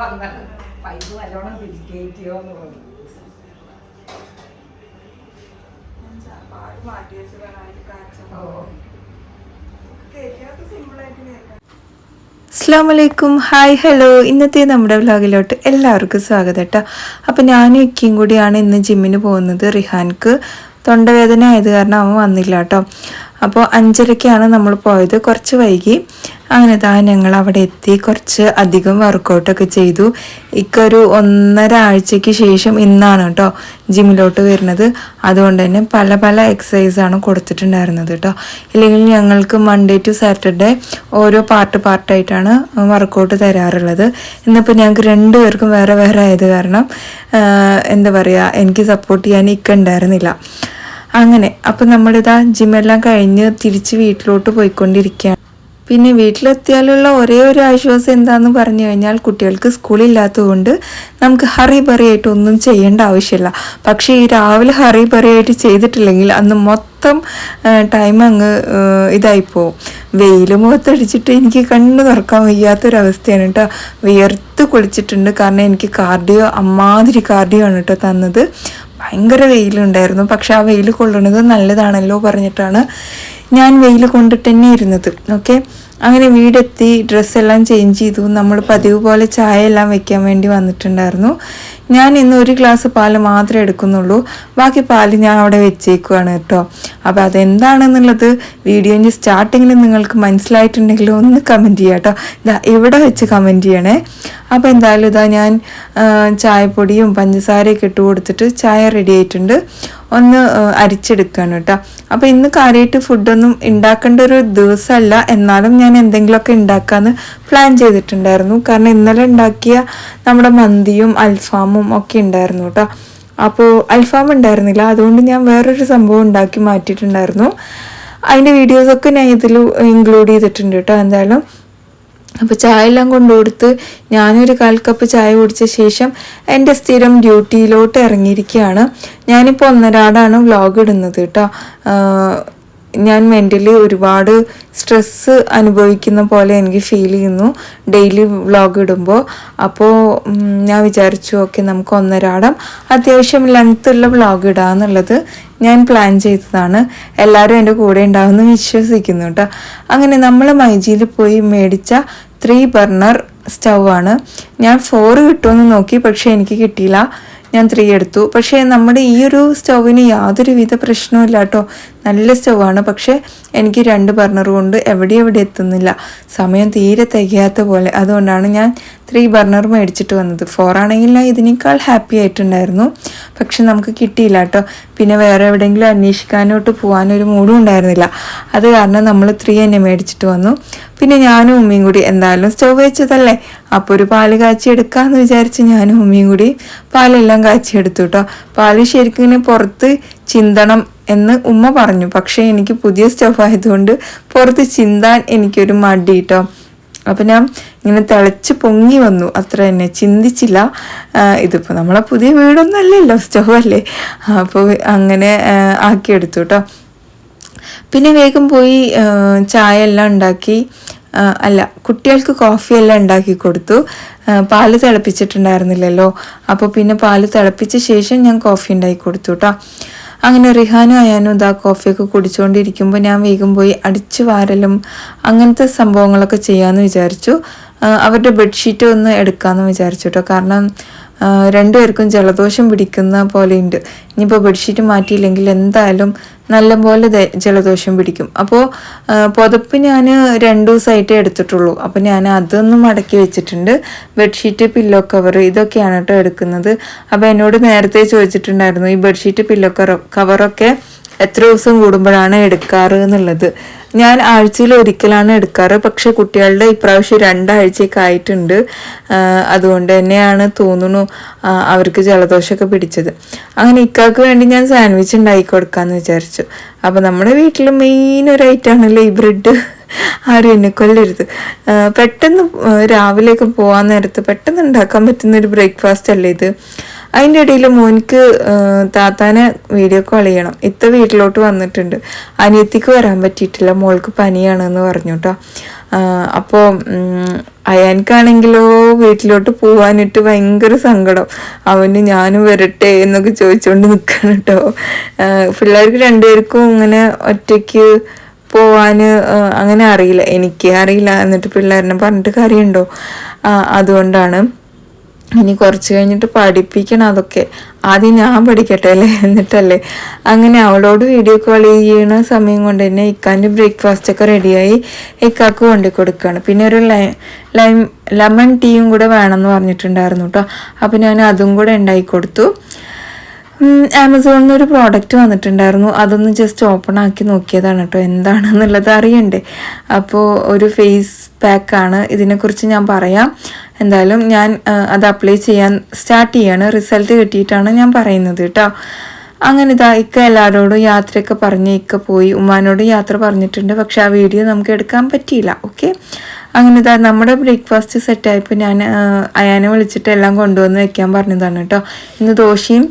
വന്നത് പൈപ്പ് നല്ലോണം കയറ്റിയോ എന്ന് പറഞ്ഞു അസ്ലാമലൈക്കും ഹായ് ഹലോ. ഇന്നത്തെ നമ്മുടെ വ്ലോഗിലോട്ട് എല്ലാവർക്കും സ്വാഗതം കേട്ടോ അപ്പോൾ ഞാനും ഇക്കയും കൂടിയാണ് ഇന്ന് ജിമ്മിന് പോകുന്നത് റിഹാൻക്ക്. തൊണ്ടവേദന ആയത് കാരണം അവൻ വന്നില്ല കേട്ടോ അപ്പോൾ അഞ്ചരയ്ക്കാണ് നമ്മൾ പോയത്. കുറച്ച് വൈകി. അങ്ങനെ താ ഞങ്ങൾ അവിടെ എത്തി. കുറച്ച് അധികം വർക്കൗട്ടൊക്കെ ചെയ്തു. ഇക്കൊരു ഒന്നര ആഴ്ചയ്ക്ക് ശേഷം ഇന്നാണ് കേട്ടോ ജിമ്മിലോട്ട് വരുന്നത്. അതുകൊണ്ട് തന്നെ പല പല എക്സസൈസാണ് കൊടുത്തിട്ടുണ്ടായിരുന്നത് കേട്ടോ. ഇല്ലെങ്കിൽ ഞങ്ങൾക്ക് മൺഡേ ടു സാറ്റർഡേ ഓരോ പാർട്ട് പാർട്ടായിട്ടാണ് വർക്കൗട്ട് തരാറുള്ളത്. ഇന്നിപ്പോൾ ഞങ്ങൾക്ക് രണ്ടുപേർക്കും വേറെ വേറെ ആയത് കാരണം എന്താ പറയുക എനിക്ക് സപ്പോർട്ട് ചെയ്യാൻ ഇക്ക ഉണ്ടായിരുന്നില്ല. അങ്ങനെ അപ്പം നമ്മളിതാ ജിമ്മെല്ലാം കഴിഞ്ഞ് തിരിച്ച് വീട്ടിലോട്ട് പോയിക്കൊണ്ടിരിക്കുകയാണ് പിന്നെ വീട്ടിലെത്തിയാലുള്ള ഒരേ ഒരു ആശ്വാസം എന്താന്ന് പറഞ്ഞു കഴിഞ്ഞാൽ കുട്ടികൾക്ക് സ്കൂളില്ലാത്തതുകൊണ്ട് നമുക്ക് ഹറി ബറിയായിട്ട് ഒന്നും ചെയ്യേണ്ട ആവശ്യമില്ല. പക്ഷേ ഈ രാവിലെ ഹറി ബറിയായിട്ട് ചെയ്തിട്ടില്ലെങ്കിൽ അന്ന് മൊത്തം ടൈം അങ്ങ് ഇതായി പോകും വെയിൽ മുഖത്തടിച്ചിട്ട് എനിക്ക് കണ്ണു തുറക്കാൻ വയ്യാത്തൊരവസ്ഥയാണ് കേട്ടോ. വിയർത്ത് കുളിച്ചിട്ടുണ്ട്. കാരണം എനിക്ക് കാർഡിയോ അമ്മാതിരി കാർഡിയോ ആണ് കേട്ടോ തന്നത്. ഭയങ്കര വെയിലുണ്ടായിരുന്നു. പക്ഷെ ആ വെയിൽ കൊള്ളുന്നത് നല്ലതാണല്ലോ പറഞ്ഞിട്ടാണ് ഞാൻ വെയിൽ കൊണ്ടിട്ട് തന്നെ ഇരുന്നത്. ഓക്കെ? അങ്ങനെ വീടെത്തി ഡ്രസ്സെല്ലാം ചേഞ്ച് ചെയ്തു. നമ്മൾ പതിവ് പോലെ ചായ എല്ലാം വെക്കാൻ വേണ്ടി വന്നിട്ടുണ്ടായിരുന്നു. ഞാൻ ഇന്ന് ഒരു ഗ്ലാസ് പാൽ മാത്രമേ എടുക്കുന്നുള്ളൂ. ബാക്കി പാൽ ഞാൻ അവിടെ വെച്ചേക്കുവാണ് കേട്ടോ. അപ്പോൾ അതെന്താണെന്നുള്ളത് വീഡിയോന്റെ സ്റ്റാർട്ടിങ്ങിൽ നിങ്ങൾക്ക് മനസ്സിലായിട്ടുണ്ടെങ്കിൽ ഒന്ന് കമന്റ് ചെയ്യാം കേട്ടോ. ഇതാ ഇവിടെ വെച്ച് കമന്റ് ചെയ്യണേ. അപ്പോൾ എന്തായാലും ഇതാ ഞാൻ ചായപ്പൊടിയും പഞ്ചസാരയൊക്കെ ഇട്ട് കൊടുത്തിട്ട് ചായ റെഡി ആയിട്ടുണ്ട്. ഒന്ന് അരിച്ചെടുക്കുകയാണ് കേട്ടോ അപ്പോൾ ഇന്ന് കാര്യമായിട്ട് ഫുഡൊന്നും ഉണ്ടാക്കേണ്ട ഒരു ദിവസമല്ല എന്നാലും ഞാൻ എന്തെങ്കിലുമൊക്കെ ഉണ്ടാക്കാമെന്ന് പ്ലാൻ ചെയ്തിട്ടുണ്ടായിരുന്നു. കാരണം ഇന്നലെ ഉണ്ടാക്കിയ നമ്മുടെ മന്തിയും അൽഫാമും ഒക്കെ ഉണ്ടായിരുന്നു കേട്ടോ അപ്പോൾ അൽഫാം ഉണ്ടായിരുന്നില്ല അതുകൊണ്ട് ഞാൻ വേറൊരു സംഭവം ഉണ്ടാക്കി മാറ്റിയിട്ടുണ്ടായിരുന്നു. അതിന്റെ വീഡിയോസൊക്കെ ഞാൻ ഇതിൽ ഇൻക്ലൂഡ് ചെയ്തിട്ടുണ്ട് കേട്ടോ എന്തായാലും അപ്പോൾ ചായ എല്ലാം കൊണ്ടുകൊടുത്ത് ഞാനൊരു കാൽ കപ്പ് ചായ കുടിച്ച ശേഷം എന്റെ സ്ഥിരം ഡ്യൂട്ടിയിലോട്ട് ഇറങ്ങിയിരിക്കുകയാണ്. ഞാനിപ്പോൾ ഒന്നരാടാണ് വ്ളോഗ് ഇടുന്നത് കേട്ടോ. ഞാൻ മെന്റലി ഒരുപാട് സ്ട്രെസ്സ് അനുഭവിക്കുന്ന പോലെ എനിക്ക് ഫീൽ ചെയ്യുന്നു. ഡെയിലി വ്ളോഗ് ഇടുമ്പോൾ അപ്പോൾ ഞാൻ വിചാരിച്ചു ഓക്കെ നമുക്ക് ഒന്നരാടം. അത്യാവശ്യം ലെങ്ത് ഉള്ള വ്ളോഗ് ഇടാന്നുള്ളത് ഞാൻ പ്ലാൻ ചെയ്തതാണ്. എല്ലാവരും എന്റെ കൂടെ ഉണ്ടാവുമെന്ന് വിശ്വസിക്കുന്നു കേട്ടോ അങ്ങനെ നമ്മൾ മൈജിയിൽ പോയി മേടിച്ച ത്രീ ബർണർ സ്റ്റൗ ആണ്. ഞാൻ ഫോർ കിട്ടുമെന്ന് നോക്കി പക്ഷേ എനിക്ക് കിട്ടിയില്ല. ഞാൻ ത്രീ എടുത്തു. പക്ഷേ നമ്മുടെ ഈ ഒരു സ്റ്റൗവിന് യാതൊരുവിധ പ്രശ്നവും കേട്ടോ. നല്ല സ്റ്റൗവാണ്. പക്ഷേ എനിക്ക് രണ്ട് ബർണർ കൊണ്ട് എവിടെ എവിടെ എത്തുന്നില്ല. സമയം തീരെ തികയാത്ത പോലെ. അതുകൊണ്ടാണ് ഞാൻ ത്രീ ബർണർ മേടിച്ചിട്ട് വന്നത്. ഫോർ ആണെങ്കിൽ ഞാൻ ഇതിനേക്കാൾ ഹാപ്പി ആയിട്ടുണ്ടായിരുന്നു. പക്ഷെ നമുക്ക് കിട്ടിയില്ല കേട്ടോ. പിന്നെ വേറെ എവിടെയെങ്കിലും അന്വേഷിക്കാനോട്ട് പോകാനൊരു മൂഡും ഉണ്ടായിരുന്നില്ല. അത് കാരണം നമ്മൾ ത്രീ തന്നെ മേടിച്ചിട്ട് വന്നു. പിന്നെ ഞാനും ഉമ്മയും കൂടി എന്തായാലും സ്റ്റവ് വെച്ചതല്ലേ? അപ്പോൾ ഒരു പാൽ കാച്ചി എടുക്കാമെന്ന് വിചാരിച്ച് ഞാനും ഉമ്മയും കൂടി പാലെല്ലാം കാച്ചി എടുത്തു കേട്ടോ. പാൽ ശരിക്കും ഇങ്ങനെ പുറത്ത് ചിന്തണം എന്ന് ഉമ്മ പറഞ്ഞു. പക്ഷേ എനിക്ക് പുതിയ സ്റ്റവ് ആയതുകൊണ്ട് പുറത്ത് ചിന്താൻ എനിക്കൊരു മടി കേട്ടോ. അപ്പം ഞാൻ ഇങ്ങനെ തിളച്ച് പൊങ്ങി വന്നു. അത്ര തന്നെ ചിന്തിച്ചില്ല. ഇതിപ്പോൾ നമ്മളെ പുതിയ വീടൊന്നും അല്ലല്ലോ സ്റ്റവ് അല്ലേ അപ്പോൾ അങ്ങനെ ആക്കിയെടുത്തു കേട്ടോ പിന്നെ വേഗം പോയി ചായ എല്ലാം ഉണ്ടാക്കി അല്ല കുട്ടികൾക്ക് കോഫിയെല്ലാം ഉണ്ടാക്കി കൊടുത്തു. പാൽ തിളപ്പിച്ചിട്ടുണ്ടായിരുന്നില്ലല്ലോ. അപ്പോൾ പിന്നെ പാൽ തിളപ്പിച്ച ശേഷം ഞാൻ കോഫി ഉണ്ടാക്കി കൊടുത്തു കേട്ടോ അങ്ങനെ റിഹാനും അയാനും ഇതാ കോഫിയൊക്കെ കുടിച്ചുകൊണ്ടിരിക്കുമ്പോൾ ഞാൻ വേഗം പോയി അടിച്ചു വാരലും അങ്ങനത്തെ സംഭവങ്ങളൊക്കെ ചെയ്യാമെന്ന് വിചാരിച്ചു. അവരുടെ ബെഡ്ഷീറ്റ് ഒന്ന് എടുക്കാമെന്ന് വിചാരിച്ചു കേട്ടോ കാരണം രണ്ടുപേർക്കും ജലദോഷം പിടിക്കുന്ന പോലെയുണ്ട്. ഇനിയിപ്പോൾ ബെഡ്ഷീറ്റ് മാറ്റിയില്ലെങ്കിൽ എന്തായാലും നല്ലപോലെ ജലദോഷം പിടിക്കും. അപ്പോൾ പുതപ്പ് ഞാൻ രണ്ട് ദിവസമായിട്ടേ എടുത്തിട്ടുള്ളൂ. അപ്പോൾ ഞാൻ അതൊന്നും മടക്കി വെച്ചിട്ടുണ്ട്. ബെഡ്ഷീറ്റ് പില്ലോ കവർ ഇതൊക്കെയാണ് കേട്ടോ എടുക്കുന്നത്. അപ്പോൾ എന്നോട് നേരത്തെ ചോദിച്ചിട്ടുണ്ടായിരുന്നു ഈ ബെഡ്ഷീറ്റ് പില്ലോ കവറൊക്കെ എത്ര ദിവസം കൂടുമ്പോഴാണ് എടുക്കാറ് എന്നുള്ളത്? ഞാൻ ആഴ്ചയിൽ ഒരിക്കലാണ് എടുക്കാറ്. പക്ഷെ കുട്ടികളുടെ ഇപ്രാവശ്യം രണ്ടാഴ്ചയൊക്കെ ആയിട്ടുണ്ട്. അതുകൊണ്ട് തന്നെയാണ് തോന്നുന്നു അവർക്ക് ജലദോഷമൊക്കെ പിടിച്ചത്. അങ്ങനെ ഇക്കാക്ക് വേണ്ടി ഞാൻ സാൻഡ്വിച്ച് ഉണ്ടാക്കി കൊടുക്കാമെന്ന് വിചാരിച്ചു. അപ്പോൾ നമ്മുടെ വീട്ടിൽ മെയിൻ ഒരു ഐറ്റമാണല്ലോ ഈ ബ്രെഡ്. ആരും എന്നെ കൊല്ലരുത് പെട്ടെന്ന് രാവിലെയൊക്കെ പോകാൻ നേരത്ത് പെട്ടെന്ന് ഉണ്ടാക്കാൻ പറ്റുന്ന ഒരു ബ്രേക്ക്ഫാസ്റ്റ് അല്ലേ ഇത്? അതിന്റെ ഇടയിൽ മോനിക്ക് താത്താനെ വീഡിയോ കോൾ ചെയ്യണം. ഇത്ത വീട്ടിലോട്ട് വന്നിട്ടുണ്ട്. അനിയത്തിക്ക് വരാൻ പറ്റിയിട്ടില്ല. മോൾക്ക് പനിയാണെന്ന് പറഞ്ഞു കേട്ടോ അപ്പോൾ അയാൻക്കാണെങ്കിലോ വീട്ടിലോട്ട് പോവാനിട്ട് ഭയങ്കര സങ്കടം. അവന് ഞാനും വരട്ടെ എന്നൊക്കെ ചോദിച്ചുകൊണ്ട് നിൽക്കണം കേട്ടോ പിള്ളേർക്ക് രണ്ടുപേർക്കും ഇങ്ങനെ ഒറ്റയ്ക്ക് പോവാൻ അങ്ങനെ അറിയില്ല. എനിക്ക് അറിയില്ല. എന്നിട്ട് പിള്ളേരനെ പറഞ്ഞിട്ട് കാര്യമുണ്ടോ അതുകൊണ്ടാണ് ഇനി കുറച്ച് കഴിഞ്ഞിട്ട് പഠിപ്പിക്കണം അതൊക്കെ. ആദ്യം ഞാൻ പഠിക്കട്ടെ അല്ലേ? എന്നിട്ടല്ലേ? അങ്ങനെ അവളോട് വീഡിയോ കോൾ ചെയ്യുന്ന സമയം കൊണ്ട് തന്നെ ഇക്കാന്റെ ബ്രേക്ക്ഫാസ്റ്റ് ഒക്കെ റെഡിയായി ഇക്കാക്ക് കൊണ്ടു കൊടുക്കുകയാണ് പിന്നെ ഒരു ലൈ ലെമൺ ടീയും കൂടെ വേണമെന്ന് പറഞ്ഞിട്ടുണ്ടായിരുന്നു കേട്ടോ അപ്പം ഞാൻ അതും കൂടെ ഉണ്ടാക്കി കൊടുത്തു. ആമസോണിൽ നിന്ന് ഒരു പ്രോഡക്റ്റ് വന്നിട്ടുണ്ടായിരുന്നു. അതൊന്ന് ജസ്റ്റ് ഓപ്പൺ ആക്കി നോക്കിയതാണ് കേട്ടോ എന്താണെന്നുള്ളത് അറിയണ്ടേ? അപ്പോൾ ഒരു ഫേസ് പാക്കാണ് ഇതിനെക്കുറിച്ച് ഞാൻ പറയാം. എന്തായാലും ഞാൻ അത് അപ്ലൈ ചെയ്യാൻ സ്റ്റാർട്ട് ചെയ്യാണ്. റിസൾട്ട് കിട്ടിയിട്ടാണ് ഞാൻ പറയുന്നത് കേട്ടോ അങ്ങനെ ഇതാ ഇക്ക എല്ലാവരോടും യാത്രയൊക്കെ പറഞ്ഞ് ഇക്ക പോയി. ഉമ്മാനോട് യാത്ര പറഞ്ഞിട്ടുണ്ട്. പക്ഷെ ആ വീഡിയോ നമുക്ക് എടുക്കാൻ പറ്റിയില്ല. ഓക്കെ? അങ്ങനെ ഇതാ നമ്മുടെ ബ്രേക്ക്ഫാസ്റ്റ് സെറ്റായപ്പോൾ ഞാൻ അയാനെ വിളിച്ചിട്ട് എല്ലാം കൊണ്ടുവന്ന് വെക്കാൻ പറഞ്ഞതാണ് കേട്ടോ ഇന്ന് ദോശയും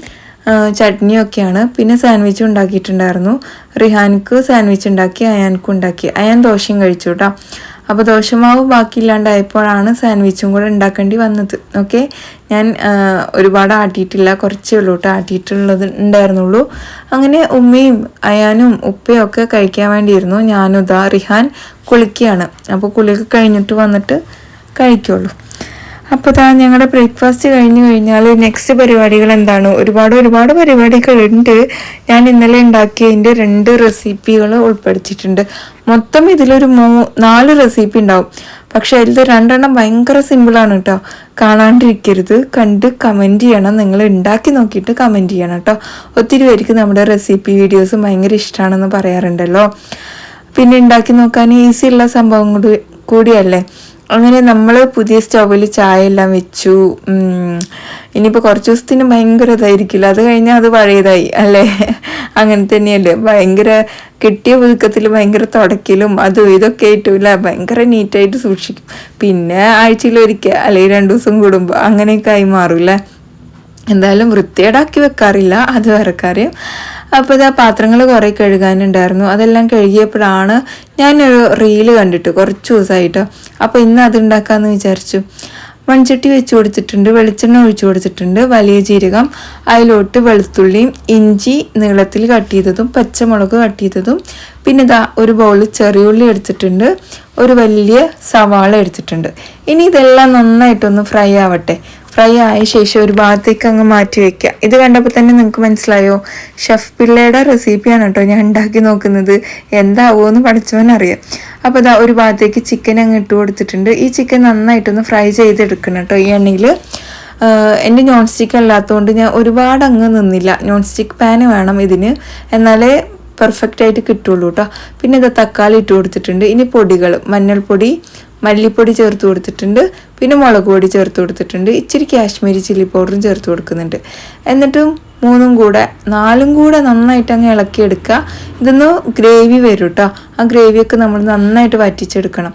ചട്നിയൊക്കെയാണ്. പിന്നെ സാൻഡ്വിച്ച് ഉണ്ടാക്കിയിട്ടുണ്ടായിരുന്നു. റിഹാനിക്ക് സാൻഡ്വിച്ച് ഉണ്ടാക്കി അയാൻക്കും ഉണ്ടാക്കി. അയാൻ ദോശയും കഴിച്ചു കേട്ടോ അപ്പോൾ ദോശമാവ് ബാക്കിയില്ലാണ്ടായപ്പോഴാണ് സാൻഡ്വിച്ചും കൂടെ ഉണ്ടാക്കേണ്ടി വന്നത്. ഓക്കെ? ഞാൻ ഒരുപാട് ആട്ടിയിട്ടില്ല. കുറച്ചേ ഉള്ളൂ കേട്ടോ ആട്ടിയിട്ടുള്ളത് ഉണ്ടായിരുന്നുള്ളൂ. അങ്ങനെ ഉമ്മയും അയാനും ഉപ്പയും ഒക്കെ കഴിക്കാൻ വേണ്ടിയിരുന്നു. ഞാനും ഇതാ റിഹാൻ കുളിക്കുകയാണ്. അപ്പോൾ കുളിയൊക്കെ കഴിഞ്ഞിട്ട് വന്നിട്ട് കഴിക്കുള്ളൂ. അപ്പോൾ താ ഞങ്ങളുടെ ബ്രേക്ക്ഫാസ്റ്റ് കഴിഞ്ഞ് കഴിഞ്ഞാൽ നെക്സ്റ്റ് പരിപാടികൾ എന്താണ്? ഒരുപാട് ഒരുപാട് പരിപാടികളുണ്ട്. ഞാൻ ഇന്നലെ ഉണ്ടാക്കിയതിന്റെ രണ്ട് റെസിപ്പികൾ ഉൾപ്പെടുത്തിയിട്ടുണ്ട്. മൊത്തം ഇതിലൊരു മൂ നാല് റെസിപ്പി ഉണ്ടാവും. പക്ഷേ അതിൽ രണ്ടെണ്ണം ഭയങ്കര സിമ്പിളാണ് കേട്ടോ കാണാണ്ടിരിക്കരുത്. കണ്ട് കമന്റ് ചെയ്യണം. നിങ്ങൾ ഉണ്ടാക്കി നോക്കിയിട്ട് കമന്റ് ചെയ്യണം കേട്ടോ ഒത്തിരി പേർക്ക് നമ്മുടെ റെസിപ്പി വീഡിയോസ് ഭയങ്കര ഇഷ്ടമാണെന്ന് പറയാറുണ്ടല്ലോ. പിന്നെ ഉണ്ടാക്കി നോക്കാൻ ഈസിയുള്ള സംഭവം കൂടി കൂടിയല്ലേ? അങ്ങനെ നമ്മൾ പുതിയ സ്റ്റൗവിൽ ചായ എല്ലാം വെച്ചു. ഇനിയിപ്പോൾ കുറച്ച് ദിവസത്തിന് ഭയങ്കര ഇതായിരിക്കില്ല. അത് കഴിഞ്ഞാൽ അത് പഴയതായി അല്ലേ? അങ്ങനെ തന്നെയല്ലേ ഭയങ്കര കിട്ടിയ പുതുക്കത്തിൽ ഭയങ്കര തുടക്കലും അതും ഇതൊക്കെ ആയിട്ടില്ല ഭയങ്കര നീറ്റായിട്ട് സൂക്ഷിക്കും. പിന്നെ ആഴ്ചയിൽ ആഴ്ചയിലൊരിക്കൽ അല്ലെങ്കിൽ രണ്ടു ദിവസം കൂടുമ്പോൾ അങ്ങനെയൊക്കെ ആയി മാറൂല്ലേ എന്തായാലും വൃത്തിയേടാക്കി വെക്കാറില്ല. അത് വേറെ അപ്പോൾ ഇതാ പാത്രങ്ങൾ കുറേ കഴുകാനുണ്ടായിരുന്നു. അതെല്ലാം കഴുകിയപ്പോഴാണ് ഞാനൊരു റീൽ കണ്ടിട്ട് കുറച്ച് ദിവസമായിട്ടോ അപ്പോൾ ഇന്ന് അത് ഉണ്ടാക്കാമെന്ന് വിചാരിച്ചു. മൺചട്ടി വെച്ച് കൊടുത്തിട്ടുണ്ട് വെളിച്ചെണ്ണ ഒഴിച്ചു കൊടുത്തിട്ടുണ്ട് വലിയ ജീരകം അതിലോട്ട് വെളുത്തുള്ളിയും ഇഞ്ചി നീളത്തിൽ കട്ട് ചെയ്തതും പച്ചമുളക് കട്ട് ചെയ്തതും പിന്നെ ഇതാ ഒരു ബൗൾ ചെറിയുള്ളി എടുത്തിട്ടുണ്ട് ഒരു വലിയ സവാള എടുത്തിട്ടുണ്ട്. ഇനി ഇതെല്ലാം നന്നായിട്ടൊന്ന് ഫ്രൈ ആവട്ടെ. ഫ്രൈ ആയ ശേഷം ഒരു ഭാഗത്തേക്ക് അങ്ങ് മാറ്റി വെക്കുക. ഇത് കണ്ടപ്പോൾ തന്നെ നിങ്ങൾക്ക് മനസ്സിലായോ? ഷെഫ് പിള്ളയുടെ റെസിപ്പിയാണ് കേട്ടോ ഞാൻ ഉണ്ടാക്കി നോക്കുന്നത്. എന്താവുമെന്ന് പഠിച്ചവനറിയാം അപ്പോൾ ഇതാ ഒരു ഭാഗത്തേക്ക് ചിക്കൻ അങ്ങ് ഇട്ട് കൊടുത്തിട്ടുണ്ട്. ഈ ചിക്കൻ നന്നായിട്ടൊന്ന് ഫ്രൈ ചെയ്തെടുക്കണം കേട്ടോ ഈ എണ്ണയിൽ. എന്റെ നോൺ സ്റ്റിക്ക് അല്ലാത്തതുകൊണ്ട് ഞാൻ ഒരുപാട് അങ്ങ് നിന്നില്ല. നോൺ സ്റ്റിക്ക് പാന് വേണം ഇതിന്. എന്നാലേ പെർഫെക്റ്റ് ആയിട്ട് കിട്ടുള്ളൂ കേട്ടോ പിന്നെ ഇത് തക്കാളി ഇട്ട് കൊടുത്തിട്ടുണ്ട്. ഇനി പൊടികൾ മഞ്ഞൾപ്പൊടി മല്ലിപ്പൊടി ചേർത്ത് കൊടുത്തിട്ടുണ്ട്. പിന്നെ മുളക് പൊടി ചേർത്ത് കൊടുത്തിട്ടുണ്ട്. ഇച്ചിരി കാശ്മീരി ചില്ലി പൗഡറും ചേർത്ത് കൊടുക്കുന്നുണ്ട്. എന്നിട്ടും മൂന്നും കൂടെ നാലും കൂടെ നന്നായിട്ട് അങ്ങ് ഇളക്കിയെടുക്കുക. ഇതൊന്ന് ഗ്രേവി വരും കേട്ടോ ആ ഗ്രേവിയൊക്കെ നമ്മൾ നന്നായിട്ട് വറ്റിച്ചെടുക്കണം.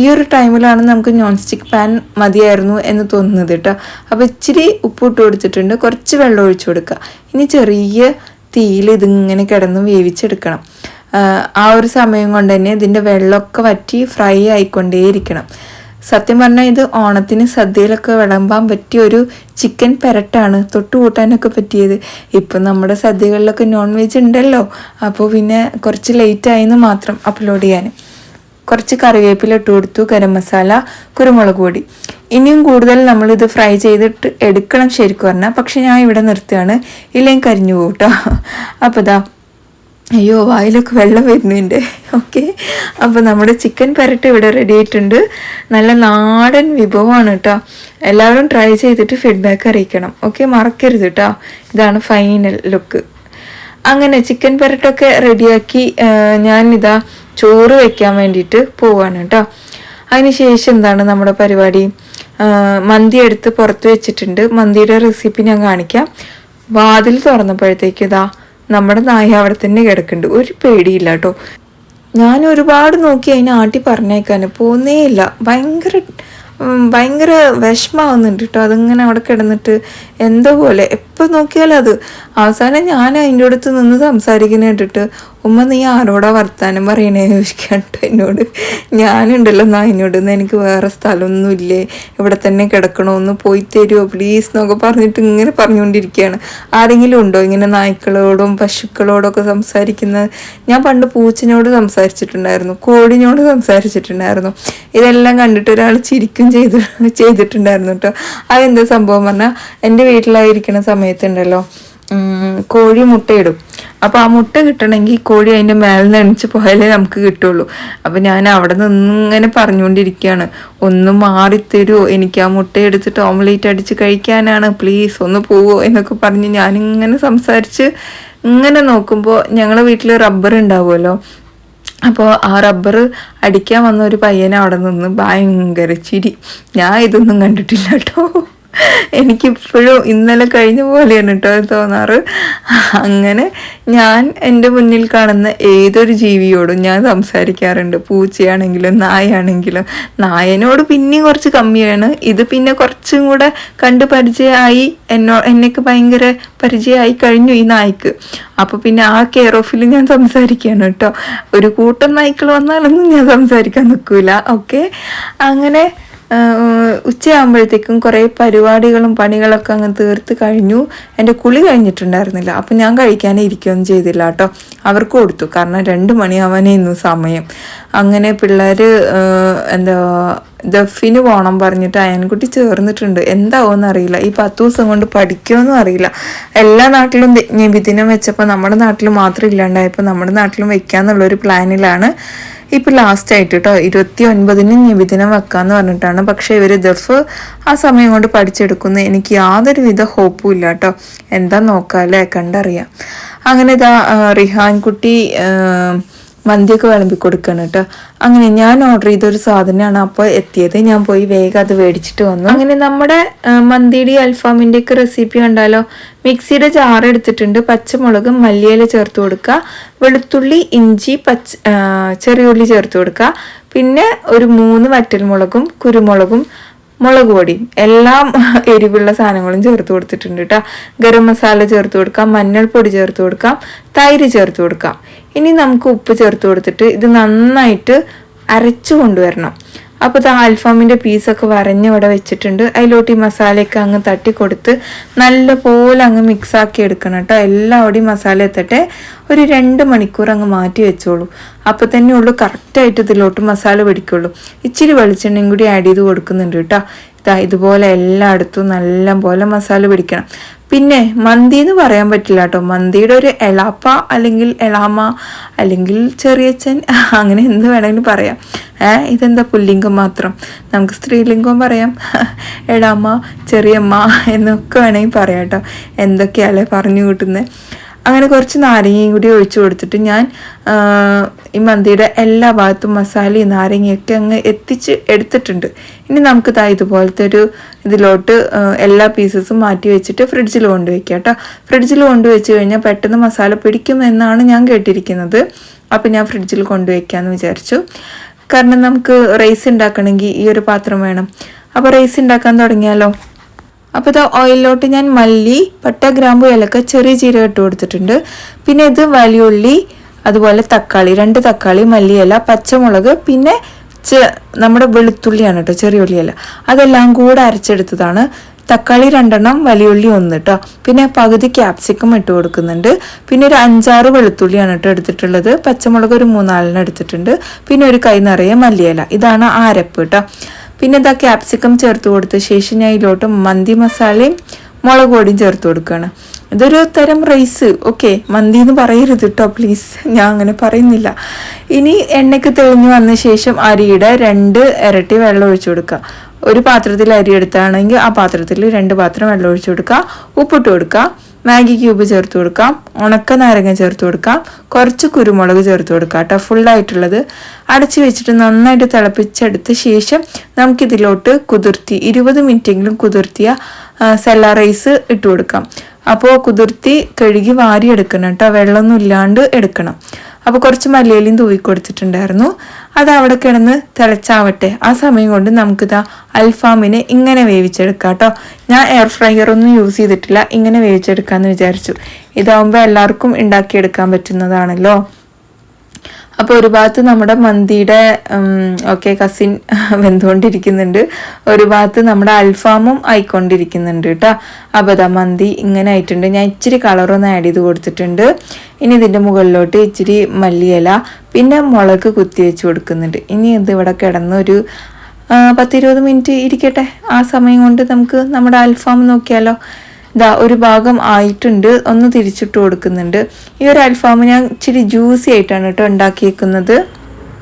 ഈ ഒരു ടൈമിലാണ് നമുക്ക് നോൺ സ്റ്റിക്ക് പാൻ മതിയായിരുന്നു എന്ന് തോന്നുന്നത് കേട്ടോ അപ്പോൾ ഇച്ചിരി ഉപ്പ് ഇട്ട് കൊടുത്തിട്ടുണ്ട്. കുറച്ച് വെള്ളം ഒഴിച്ചു കൊടുക്കുക. ഇനി ചെറിയ തീയിൽ ഇതിങ്ങനെ കിടന്ന് വേവിച്ചെടുക്കണം. ആ, ഒരു സമയം കൊണ്ട് തന്നെ ഇതിന്റെ വെള്ളമൊക്കെ വറ്റി ഫ്രൈ ആയിക്കൊണ്ടേയിരിക്കണം. സത്യം പറഞ്ഞാൽ ഇത് ഓണത്തിന് സദ്യയിലൊക്കെ വിളമ്പാൻ പറ്റിയ ഒരു ചിക്കൻ പെരട്ടാണ് തൊട്ട് കൂട്ടാനൊക്കെ പറ്റിയത്. ഇപ്പം നമ്മുടെ സദ്യകളിലൊക്കെ നോൺ വെജ് ഉണ്ടല്ലോ. അപ്പോൾ പിന്നെ കുറച്ച് ലേറ്റ് ആയെന്ന് മാത്രം അപ്ലോഡ് ചെയ്യാൻ. കുറച്ച് കറിവേപ്പില ഇട്ട് കൊടുത്തു ഗരം മസാല കുരുമുളക് പൊടി. ഇനിയും കൂടുതൽ നമ്മളിത് ഫ്രൈ ചെയ്തിട്ട് എടുക്കണം ശരിക്കും പറഞ്ഞാൽ പക്ഷെ ഞാൻ ഇവിടെ നിർത്തുകയാണ്. ഇല്ലെങ്കിൽ കരിഞ്ഞു പോകും കേട്ടോ അപ്പോൾ ഇതാ അയ്യോ വായിലൊക്കെ വെള്ളം വരുന്നുണ്ട് ഓക്കെ. അപ്പോൾ നമ്മുടെ ചിക്കൻ പെരട്ട് ഇവിടെ റെഡി ആയിട്ടുണ്ട്. നല്ല നാടൻ വിഭവമാണ് കേട്ടോ എല്ലാവരും ട്രൈ ചെയ്തിട്ട് ഫീഡ്ബാക്ക് അറിയിക്കണം. ഓക്കെ മറക്കരുത് കേട്ടോ ഇതാണ് ഫൈനൽ ലുക്ക് അങ്ങനെ ചിക്കൻ പെരട്ടൊക്കെ റെഡിയാക്കി ഞാൻ ഇതാ ചോറ് വെക്കാൻ വേണ്ടിയിട്ട് പോവാണ് കേട്ടോ. അതിനുശേഷം എന്താണ് നമ്മുടെ പരിപാടി? മന്തി എടുത്ത് പുറത്ത് വെച്ചിട്ടുണ്ട്. മന്തിയുടെ റെസിപ്പി ഞാൻ കാണിക്കാം. വാതിൽ തുറന്നപ്പോഴത്തേക്ക് ഇതാ നമ്മുടെ നായ അവിടെ തന്നെ കിടക്കുന്നുണ്ട്. ഒരു പേടിയില്ല കേട്ടോ. ഞാൻ ഒരുപാട് നോക്കി അതിനെ ആട്ടി പറഞ്ഞേക്കാൻ പോകുന്നേ ഇല്ല ഭയങ്കര ഭയങ്കര വിഷമാവുന്നുണ്ട് കേട്ടോ. അതിങ്ങനെ അവിടെ കിടന്നിട്ട് എന്തോ പോലെ. എപ്പോൾ നോക്കിയാലും അത് അവസാനം ഞാൻ അതിന്റെ അടുത്ത് നിന്ന് സംസാരിക്കുന്ന കേട്ടിട്ട് ഉമ്മ നീ ആരോടാ വർത്താനം പറയണേ? ചോദിക്കാട്ടോ എന്നോട്. ഞാനുണ്ടല്ലോ നാ അതിനോട് "ഇന്ന് എനിക്ക് വേറെ സ്ഥലമൊന്നും ഇല്ലേ ഇവിടെ തന്നെ കിടക്കണോ? ഒന്ന് പോയി തരുമോ പ്ലീസ് എന്നൊക്കെ പറഞ്ഞിട്ട് ഇങ്ങനെ പറഞ്ഞുകൊണ്ടിരിക്കുകയാണ്. ആരെങ്കിലും ഉണ്ടോ ഇങ്ങനെ നായ്ക്കളോടും പശുക്കളോടൊക്കെ സംസാരിക്കുന്ന ഞാൻ പണ്ട് പൂച്ചനോട് സംസാരിച്ചിട്ടുണ്ടായിരുന്നു കോഴിനോട് സംസാരിച്ചിട്ടുണ്ടായിരുന്നു. ഇതെല്ലാം കണ്ടിട്ട് ഒരാൾ ചിരിക്കും ചെയ്ത് ചെയ്തിട്ടുണ്ടായിരുന്നു കേട്ടോ അതെന്താ സംഭവം പറഞ്ഞാൽ എന്റെ വീട്ടിലായിരിക്കുന്ന സമയത്തുണ്ടല്ലോ കോഴി മുട്ടയിടും. അപ്പോൾ ആ മുട്ട കിട്ടണമെങ്കിൽ കോഴി അതിന്റെ മേലെ നനച്ച് പോയാലേ നമുക്ക് കിട്ടുള്ളൂ. അപ്പോൾ ഞാൻ അവിടെ നിന്ന് ഇങ്ങനെ പറഞ്ഞുകൊണ്ടിരിക്കുകയാണ്. ഒന്ന് മാറിത്തരുമോ എനിക്ക് ആ മുട്ട എടുത്തിട്ട് ഓംലേറ്റ് അടിച്ച് കഴിക്കാനാണ്. പ്ലീസ് ഒന്ന് പോവോ എന്നൊക്കെ പറഞ്ഞ് ഞാനിങ്ങനെ സംസാരിച്ച് ഇങ്ങനെ നോക്കുമ്പോൾ ഞങ്ങളെ വീട്ടിൽ റബ്ബർ ഉണ്ടാവുമല്ലോ. അപ്പോൾ ആ റബ്ബർ അടിക്കാൻ വന്ന ഒരു പയ്യനെ അവിടെ നിന്ന് ഭയങ്കര ചിരി. ഞാൻ ഇതൊന്നും കണ്ടിട്ടില്ല കേട്ടോ എനിക്കിപ്പോഴും ഇന്നലെ കഴിഞ്ഞ പോലെയാണ് കേട്ടോ തോന്നാറ്. അങ്ങനെ ഞാൻ എന്റെ മുന്നിൽ കാണുന്ന ഏതൊരു ജീവിയോടും ഞാൻ സംസാരിക്കാറുണ്ട്. പൂച്ചയാണെങ്കിലും നായയാണെങ്കിലും. നായനോട് പിന്നെയും കുറച്ച് കമ്മിയാണ്. ഇത് പിന്നെ കുറച്ചും കൂടെ കണ്ട് പരിചയമായി എന്നോ എന്നൊക്കെ ഭയങ്കര പരിചയമായി കഴിഞ്ഞു ഈ നായ്ക്ക്. അപ്പോൾ പിന്നെ ആ കെയർ ഓഫിൽ ഞാൻ സംസാരിക്കുകയാണ് കേട്ടോ ഒരു കൂട്ടം നായ്ക്കൾ വന്നാലൊന്നും ഞാൻ സംസാരിക്കാൻ നിൽക്കില്ല ഓക്കെ? അങ്ങനെ ഉച്ചയാകുമ്പോഴത്തേക്കും കുറേ പരിപാടികളും പണികളൊക്കെ അങ്ങ് തീർത്ത് കഴിഞ്ഞു. എന്റെ കുളി കഴിഞ്ഞിട്ടുണ്ടായിരുന്നില്ല. അപ്പം ഞാൻ കഴിക്കാനേ ഇരിക്കുകയൊന്നും ചെയ്തില്ല കേട്ടോ. അവർക്ക് കൊടുത്തു. കാരണം രണ്ട് മണിയാവാനേ ഇന്നു സമയം. അങ്ങനെ പിള്ളേർ എന്താ ദഫിന് പോകണം പറഞ്ഞിട്ട് അയൻകുട്ടി ചേർന്നിട്ടുണ്ട്. എന്താവുമെന്ന് അറിയില്ല. ഈ പത്ത് ദിവസം കൊണ്ട് പഠിക്കുമെന്നും അറിയില്ല. എല്ലാ നാട്ടിലും നബിദിനം വെച്ചപ്പോൾ നമ്മുടെ നാട്ടിൽ മാത്രം ഇല്ലാണ്ടായപ്പോൾ നമ്മുടെ നാട്ടിലും വെക്കാന്നുള്ളൊരു പ്ലാനിലാണ്. ഇപ്പം ലാസ്റ്റ് ആയിട്ട് കേട്ടോ ഇരുപത്തി ഒൻപതിന് നിബിദിനം വെക്കാന്ന് പറഞ്ഞിട്ടാണ്. പക്ഷേ ഇവർ ദഫ് ആ സമയം കൊണ്ട് പഠിച്ചെടുക്കുന്ന എനിക്ക് യാതൊരു വിധ ഹോപ്പും ഇല്ല കേട്ടോ എന്താ നോക്കാല്ലേ കണ്ടറിയാം. അങ്ങനെ ഇതാ റിഹാൻ കുട്ടി മന്തിയൊക്കെ വിളമ്പി കൊടുക്കണം കേട്ടോ അങ്ങനെ ഞാൻ ഓർഡർ ചെയ്ത ഒരു സാധനമാണ് അപ്പോൾ എത്തിയത്. ഞാൻ പോയി വേഗം അത് മേടിച്ചിട്ട് വന്നു. അങ്ങനെ നമ്മുടെ മന്തിയുടെ അൽഫാമിന്റെ ഒക്കെ റെസിപ്പി കണ്ടാലോ? മിക്സിയുടെ ജാർ എടുത്തിട്ടുണ്ട്. പച്ചമുളക് മല്ലിയില ചേർത്ത് കൊടുക്കുക. വെളുത്തുള്ളി ഇഞ്ചി പച്ച ചെറിയ ഉള്ളി ചേർത്ത് കൊടുക്കുക. പിന്നെ ഒരു മൂന്ന് വറ്റൽമുളകും കുരുമുളകും മുളക് പൊടിയും എല്ലാം എരിവുള്ള സാധനങ്ങളും ചേർത്ത് കൊടുത്തിട്ടുണ്ട് കേട്ടോ ഗരം മസാല ചേർത്ത് കൊടുക്കാം. മഞ്ഞൾപ്പൊടി ചേർത്ത് കൊടുക്കാം. തൈര് ചേർത്ത് കൊടുക്കാം. ഇനി നമുക്ക് ഉപ്പ് ചേർത്ത് കൊടുത്തിട്ട് ഇത് നന്നായിട്ട് അരച്ചു കൊണ്ടുവരണം. അപ്പോൾ ഇത് അൽഫാമിന്റെ പീസൊക്കെ വരഞ്ഞ് ഇവിടെ വെച്ചിട്ടുണ്ട്. അതിലോട്ട് ഈ മസാലയൊക്കെ അങ്ങ് തട്ടി കൊടുത്ത് നല്ല പോലെ അങ്ങ് മിക്സ് ആക്കി എടുക്കണം കേട്ടോ. എല്ലാവിടെയും മസാല എത്തട്ടെ. ഒരു രണ്ട് മണിക്കൂർ അങ്ങ് മാറ്റി വെച്ചോളൂ. അപ്പോൾ തന്നെ ഉള്ളൂ കറക്റ്റായിട്ട് ഇതിലോട്ട് മസാല പിടിക്കുള്ളൂ. ഇച്ചിരി വെളിച്ചെണ്ണയും കൂടി ആഡ് ചെയ്ത് കൊടുക്കുന്നുണ്ട് കേട്ടോ. ഇതാ ഇതുപോലെ എല്ലായിടത്തും നല്ല പോലെ മസാല പിടിക്കണം. പിന്നെ മന്തി എന്ന് പറയാൻ പറ്റില്ല കേട്ടോ മന്തിയുടെ ഒരു എളാപ്പ അല്ലെങ്കിൽ എളാമ അല്ലെങ്കിൽ ചെറിയച്ഛൻ അങ്ങനെ എന്ത് വേണമെങ്കിലും പറയാം. ഏ ഇതെന്താ പുല്ലിംഗം മാത്രം? നമുക്ക് സ്ത്രീലിംഗവും പറയാം. എളാമ്മ ചെറിയമ്മ എന്നൊക്കെ വേണമെങ്കിൽ പറയാം കേട്ടോ എന്തൊക്കെയാലേ പറഞ്ഞു കൂട്ടുന്നത് അങ്ങനെ കുറച്ച് നാരങ്ങയും കൂടി ഒഴിച്ചു കൊടുത്തിട്ട് ഞാൻ ഈ മന്തിയുടെ എല്ലാ ഭാഗത്തും മസാലയും നാരങ്ങയൊക്കെ അങ്ങ് എത്തിച്ച് എടുത്തിട്ടുണ്ട്. ഇനി നമുക്ക് ദാ ഇതുപോലത്തെ ഒരു ഇതിലോട്ട് എല്ലാ പീസസും മാറ്റി വെച്ചിട്ട് ഫ്രിഡ്ജിൽ കൊണ്ടുവയ്ക്കുക കേട്ടോ. ഫ്രിഡ്ജിൽ കൊണ്ടുവച്ച് കഴിഞ്ഞാൽ പെട്ടെന്ന് മസാല പിടിക്കുമെന്നാണ് ഞാൻ കേട്ടിരിക്കുന്നത്. അപ്പം ഞാൻ ഫ്രിഡ്ജിൽ കൊണ്ടുവയ്ക്കാമെന്ന് വിചാരിച്ചു. കാരണം നമുക്ക് റൈസ് ഉണ്ടാക്കണമെങ്കിൽ ഈ ഒരു പാത്രം വേണം. അപ്പോൾ റൈസ് ഉണ്ടാക്കാൻ തുടങ്ങിയാലോ? അപ്പോൾ ഇത് ഓയിലിലോട്ട് ഞാൻ മല്ലി പട്ട ഗ്രാമ്പു ഇലക്ക ചെറിയ ജീരകം ഇട്ട് കൊടുത്തിട്ടുണ്ട്. പിന്നെ ഇത് വലിയുള്ളി അതുപോലെ തക്കാളി രണ്ട് തക്കാളി മല്ലിയില പച്ചമുളക് പിന്നെ നമ്മുടെ വെളുത്തുള്ളിയാണ് കേട്ടോ ചെറിയ ഉള്ളിയല്ല അതെല്ലാം കൂടെ അരച്ചെടുത്തതാണ്. തക്കാളി രണ്ടെണ്ണം വലിയുള്ളി ഒന്ന് കേട്ടോ പിന്നെ പകുതി ക്യാപ്സിക്കം ഇട്ട് കൊടുക്കുന്നുണ്ട്. പിന്നെ ഒരു അഞ്ചാറ് വെളുത്തുള്ളിയാണ് കേട്ടോ എടുത്തിട്ടുള്ളത്. പച്ചമുളക് ഒരു മൂന്നാലെണ്ണം എടുത്തിട്ടുണ്ട്. പിന്നെ ഒരു കൈ നിറയെ മല്ലിയില. ഇതാണ് അരപ്പ് കേട്ടോ പിന്നെ ഇതാ ക്യാപ്സിക്കം ചേർത്ത് കൊടുത്ത ശേഷം ഞാൻ ഇതിലോട്ട് മന്തി മസാലയും മുളക് പൊടിയും ചേർത്ത് കൊടുക്കുകയാണ് ഇതൊരു തരം റൈസ് ഓക്കെ മന്തി എന്ന് പറയരുത് കേട്ടോ പ്ലീസ് ഞാൻ അങ്ങനെ പറയുന്നില്ല. ഇനി എണ്ണയ്ക്ക് തെളിഞ്ഞ് വന്ന ശേഷം അരിയുടെ രണ്ട് ഇരട്ടി വെള്ളം ഒഴിച്ചു കൊടുക്കുക. ഒരു പാത്രത്തിൽ അരി എടുത്താണെങ്കിൽ ആ പാത്രത്തിൽ രണ്ട് പാത്രം വെള്ളം ഒഴിച്ചു കൊടുക്കുക. ഉപ്പിട്ട് കൊടുക്കുക. മാഗി ക്യൂബ് ചേർത്ത് കൊടുക്കാം ഉണക്ക നാരങ്ങ ചേർത്ത് കൊടുക്കാം കുറച്ച് കുരുമുളക് ചേർത്ത് കൊടുക്കാം കേട്ടോ. ഫുള്ളായിട്ടുള്ളത് അടച്ച് വെച്ചിട്ട് നന്നായിട്ട് തിളപ്പിച്ചെടുത്ത ശേഷം നമുക്കിതിലോട്ട് കുതിർത്തി ഇരുപത് മിനിറ്റെങ്കിലും കുതിർത്തിയ സെല്ല റൈസ് ഇട്ട് കൊടുക്കാം. അപ്പോൾ കുതിർത്തി കഴുകി വാരി എടുക്കണം കേട്ടോ വെള്ളമൊന്നും ഇല്ലാണ്ട് എടുക്കണം. അപ്പോൾ കുറച്ച് മല്ലിയിലും തൂവി കൊടുത്തിട്ടുണ്ടായിരുന്നു. അത് അവിടെ കിടന്ന് തിളച്ചാവട്ടെ. ആ സമയം കൊണ്ട് നമുക്കിതാ അൽഫാമിനെ ഇങ്ങനെ വേവിച്ചെടുക്കാം കേട്ടോ. ഞാൻ എയർ ഫ്രയർ ഒന്നും യൂസ് ചെയ്തിട്ടില്ല. ഇങ്ങനെ വേവിച്ചെടുക്കാമെന്ന് വിചാരിച്ചു. ഇതാവുമ്പോൾ എല്ലാവർക്കും ഉണ്ടാക്കിയെടുക്കാൻ പറ്റുന്നതാണല്ലോ. അപ്പോൾ ഒരു ഭാഗത്ത് നമ്മുടെ മന്തിയുടെ ഒക്കെ കസിൻ വെന്തുകൊണ്ടിരിക്കുന്നുണ്ട്. ഒരു ഭാഗത്ത് നമ്മുടെ അൽഫാമും ആയിക്കൊണ്ടിരിക്കുന്നുണ്ട് കേട്ടോ. അപ്പോൾ അതാ മന്തി ഇങ്ങനെ ആയിട്ടുണ്ട്. ഞാൻ ഇച്ചിരി കളറൊന്ന് ആഡ് ചെയ്ത് കൊടുത്തിട്ടുണ്ട്. ഇനി ഇതിന്റെ മുകളിലോട്ട് ഇച്ചിരി മല്ലിയില പിന്നെ മുളക് കുത്തി വെച്ച് കൊടുക്കുന്നുണ്ട്. ഇനി ഇത് ഇവിടെ കിടന്നൊരു പത്തിരുപത് മിനിറ്റ് ഇരിക്കട്ടെ. ആ സമയം കൊണ്ട് നമുക്ക് നമ്മുടെ അൽഫാം നോക്കിയാലോ. ഇതാ ഒരു ഭാഗം ആയിട്ടുണ്ട് ഒന്ന് തിരിച്ചിട്ട് കൊടുക്കുന്നുണ്ട്. ഈ ഒരു അൽഫാം ഞാൻ ഇച്ചിരി ജ്യൂസി ആയിട്ടാണ് കേട്ടോ ഉണ്ടാക്കിയേക്കുന്നത്.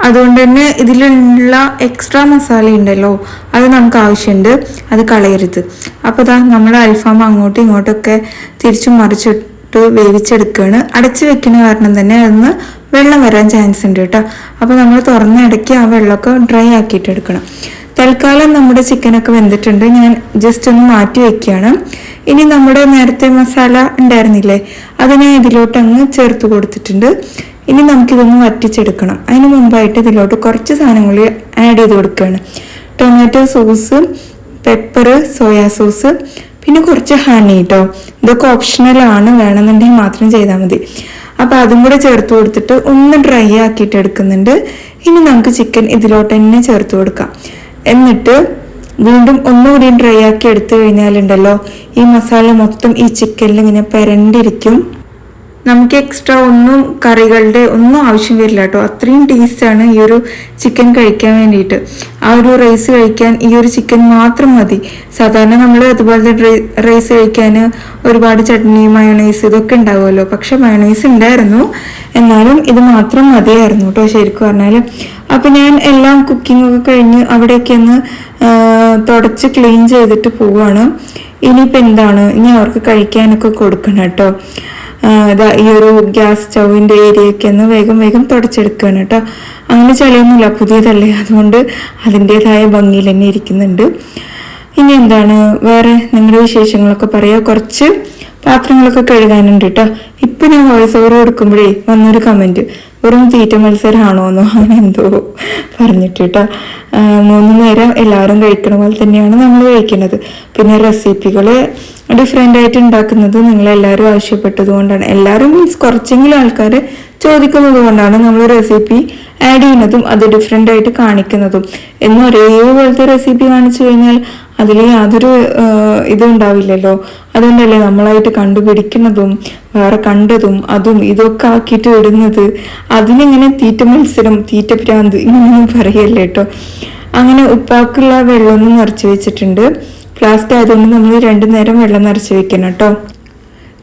അതുകൊണ്ട് തന്നെ ഇതിലുള്ള എക്സ്ട്രാ മസാല ഉണ്ടല്ലോ അത് നമുക്ക് ആവശ്യമുണ്ട്. അത് കളയരുത്. അപ്പോൾ ഇതാ നമ്മൾ അൽഫാം അങ്ങോട്ടും ഇങ്ങോട്ടൊക്കെ തിരിച്ചു മറിച്ചിട്ട് വേവിച്ചെടുക്കുകയാണ്. അടച്ചു വെക്കുന്ന കാരണം തന്നെ അതൊന്ന് വെള്ളം വരാൻ ചാൻസ് ഉണ്ട് കേട്ടോ. അപ്പോൾ നമ്മൾ തുറന്നിടയ്ക്ക് ആ വെള്ളമൊക്കെ ഡ്രൈ ആക്കിയിട്ട് എടുക്കണം. തൽക്കാലം നമ്മുടെ ചിക്കനൊക്കെ വെന്തിട്ടുണ്ട്. ഞാൻ ജസ്റ്റ് ഒന്ന് മാറ്റി വെക്കുകയാണ്. ഇനി നമ്മുടെ നേരത്തെ മസാല ഉണ്ടായിരുന്നില്ലേ അതിനെ ഇതിലോട്ട് അങ്ങ് ചേർത്ത് കൊടുത്തിട്ടുണ്ട്. ഇനി നമുക്കിതൊന്ന് വറ്റിച്ചെടുക്കണം. അതിന് മുമ്പായിട്ട് ഇതിലോട്ട് കുറച്ച് സാധനങ്ങൾ ആഡ് ചെയ്ത് കൊടുക്കുകയാണ്. Tomato sauce pepper soya sauce പിന്നെ കുറച്ച് ഹണി കേട്ടോ ഇതൊക്കെ ഓപ്ഷണലാണ് വേണമെന്നുണ്ടെങ്കിൽ മാത്രം ചെയ്താൽ മതി. അപ്പോൾ അതും കൂടെ ചേർത്ത് കൊടുത്തിട്ട് ഒന്ന് ഡ്രൈ ആക്കിയിട്ട് എടുക്കുന്നുണ്ട്. ഇനി നമുക്ക് ചിക്കൻ ഇതിലോട്ട് തന്നെ ചേർത്ത് കൊടുക്കാം. എന്നിട്ട് വീണ്ടും ഒന്നുകൂടി ഡ്രൈ ആക്കി എടുത്തു കഴിഞ്ഞാലുണ്ടല്ലോ ഈ മസാല മൊത്തം ഈ ചിക്കനിൽ ഇങ്ങനെ പെരണ്ടിരിക്കും. നമുക്ക് എക്സ്ട്രാ ഒന്നും കറികളുടെ ഒന്നും ആവശ്യം വരില്ല കേട്ടോ അത്രയും ടേസ്റ്റാണ് ഈ ഒരു ചിക്കൻ കഴിക്കാൻ വേണ്ടിയിട്ട്. ആ ഒരു റൈസ് കഴിക്കാൻ ഈ ഒരു ചിക്കൻ മാത്രം മതി. സാധാരണ നമ്മൾ അതുപോലത്തെ റൈസ് കഴിക്കാൻ ഒരുപാട് ചട്നി മയോണൈസ് ഇതൊക്കെ ഉണ്ടാവുമല്ലോ. പക്ഷെ മയോണൈസ് ഉണ്ടായിരുന്നു. എന്നാലും ഇത് മാത്രം മതിയായിരുന്നു കേട്ടോ ശരിക്കും പറഞ്ഞാൽ. അപ്പം ഞാൻ എല്ലാം കുക്കിംഗ് ഒക്കെ കഴിഞ്ഞ് അവിടെയൊക്കെ ഒന്ന് തുടച്ച് ക്ലീൻ ചെയ്തിട്ട് പോവാണ്. ഇനിയിപ്പോൾ എന്താണ്? ഇനി അവർക്ക് കഴിക്കാനൊക്കെ കൊടുക്കണം കേട്ടോ ഈ ഒരു ഗ്യാസ് സ്റ്റൗവിന്റെ ഏരിയയൊക്കെ ഒന്ന് വേഗം വേഗം തുടച്ചെടുക്കുകയാണ് കേട്ടോ. അങ്ങനെ ചളിയൊന്നുമില്ല പുതിയതല്ലേ? അതുകൊണ്ട് അതിന്റെതായ ഭംഗിയിൽ തന്നെ ഇരിക്കുന്നുണ്ട്. ഇനി എന്താണ്? വേറെ നിങ്ങളുടെ വിശേഷങ്ങളൊക്കെ പറയാ. കുറച്ച് പാത്രങ്ങളൊക്കെ കഴുകാനുണ്ട് കേട്ടോ. ഇപ്പൊ ഞാൻ വോയിസ് ഓവർ കൊടുക്കുമ്പോഴേ വന്നൊരു കമന്റ് വെറും തീറ്റ മത്സരമാണോ എന്നോ അങ്ങനെ എന്തോ പറഞ്ഞിട്ട് കേട്ടോ. മൂന്ന് നേരം എല്ലാവരും കഴിക്കണ പോലെ തന്നെയാണ് നമ്മൾ കഴിക്കുന്നത്. പിന്നെ റെസിപ്പികൾ ഡിഫറെന്റ് ആയിട്ട് ഉണ്ടാക്കുന്നത് നിങ്ങൾ എല്ലാവരും ആവശ്യപ്പെട്ടത് കൊണ്ടാണ്. എല്ലാവരും മീൻസ് കുറച്ചെങ്കിലും ആൾക്കാർ ചോദിക്കുന്നത് കൊണ്ടാണ് നമ്മൾ റെസിപ്പി ആഡ് ചെയ്യുന്നതും അത് ഡിഫറെന്റ് ആയിട്ട് കാണിക്കുന്നതും. എന്ന് ഒരേപോലത്തെ റെസിപ്പി കാണിച്ചു കഴിഞ്ഞാൽ അതിൽ യാതൊരു ഇതും ഉണ്ടാവില്ലല്ലോ. അതുകൊണ്ടല്ലേ നമ്മളായിട്ട് കണ്ടുപിടിക്കുന്നതും വേറെ കണ്ടതും അതും ഇതൊക്കെ ആക്കിയിട്ട് ഇടുന്നത്. അതിനിങ്ങനെ തീറ്റ മത്സരം തീറ്റ പ്രാന്ത് ഇങ്ങനെയൊന്നും പറയല്ലേട്ടോ അങ്ങനെ ഉപ്പാക്കുള്ള വെള്ളമൊന്നും നിറച്ച് വെച്ചിട്ടുണ്ട്. ഫ്ലാസ്ക് ആയതുകൊണ്ട് നമ്മൾ രണ്ടു നേരം വെള്ളം നിറച്ച് വെക്കണം കേട്ടോ.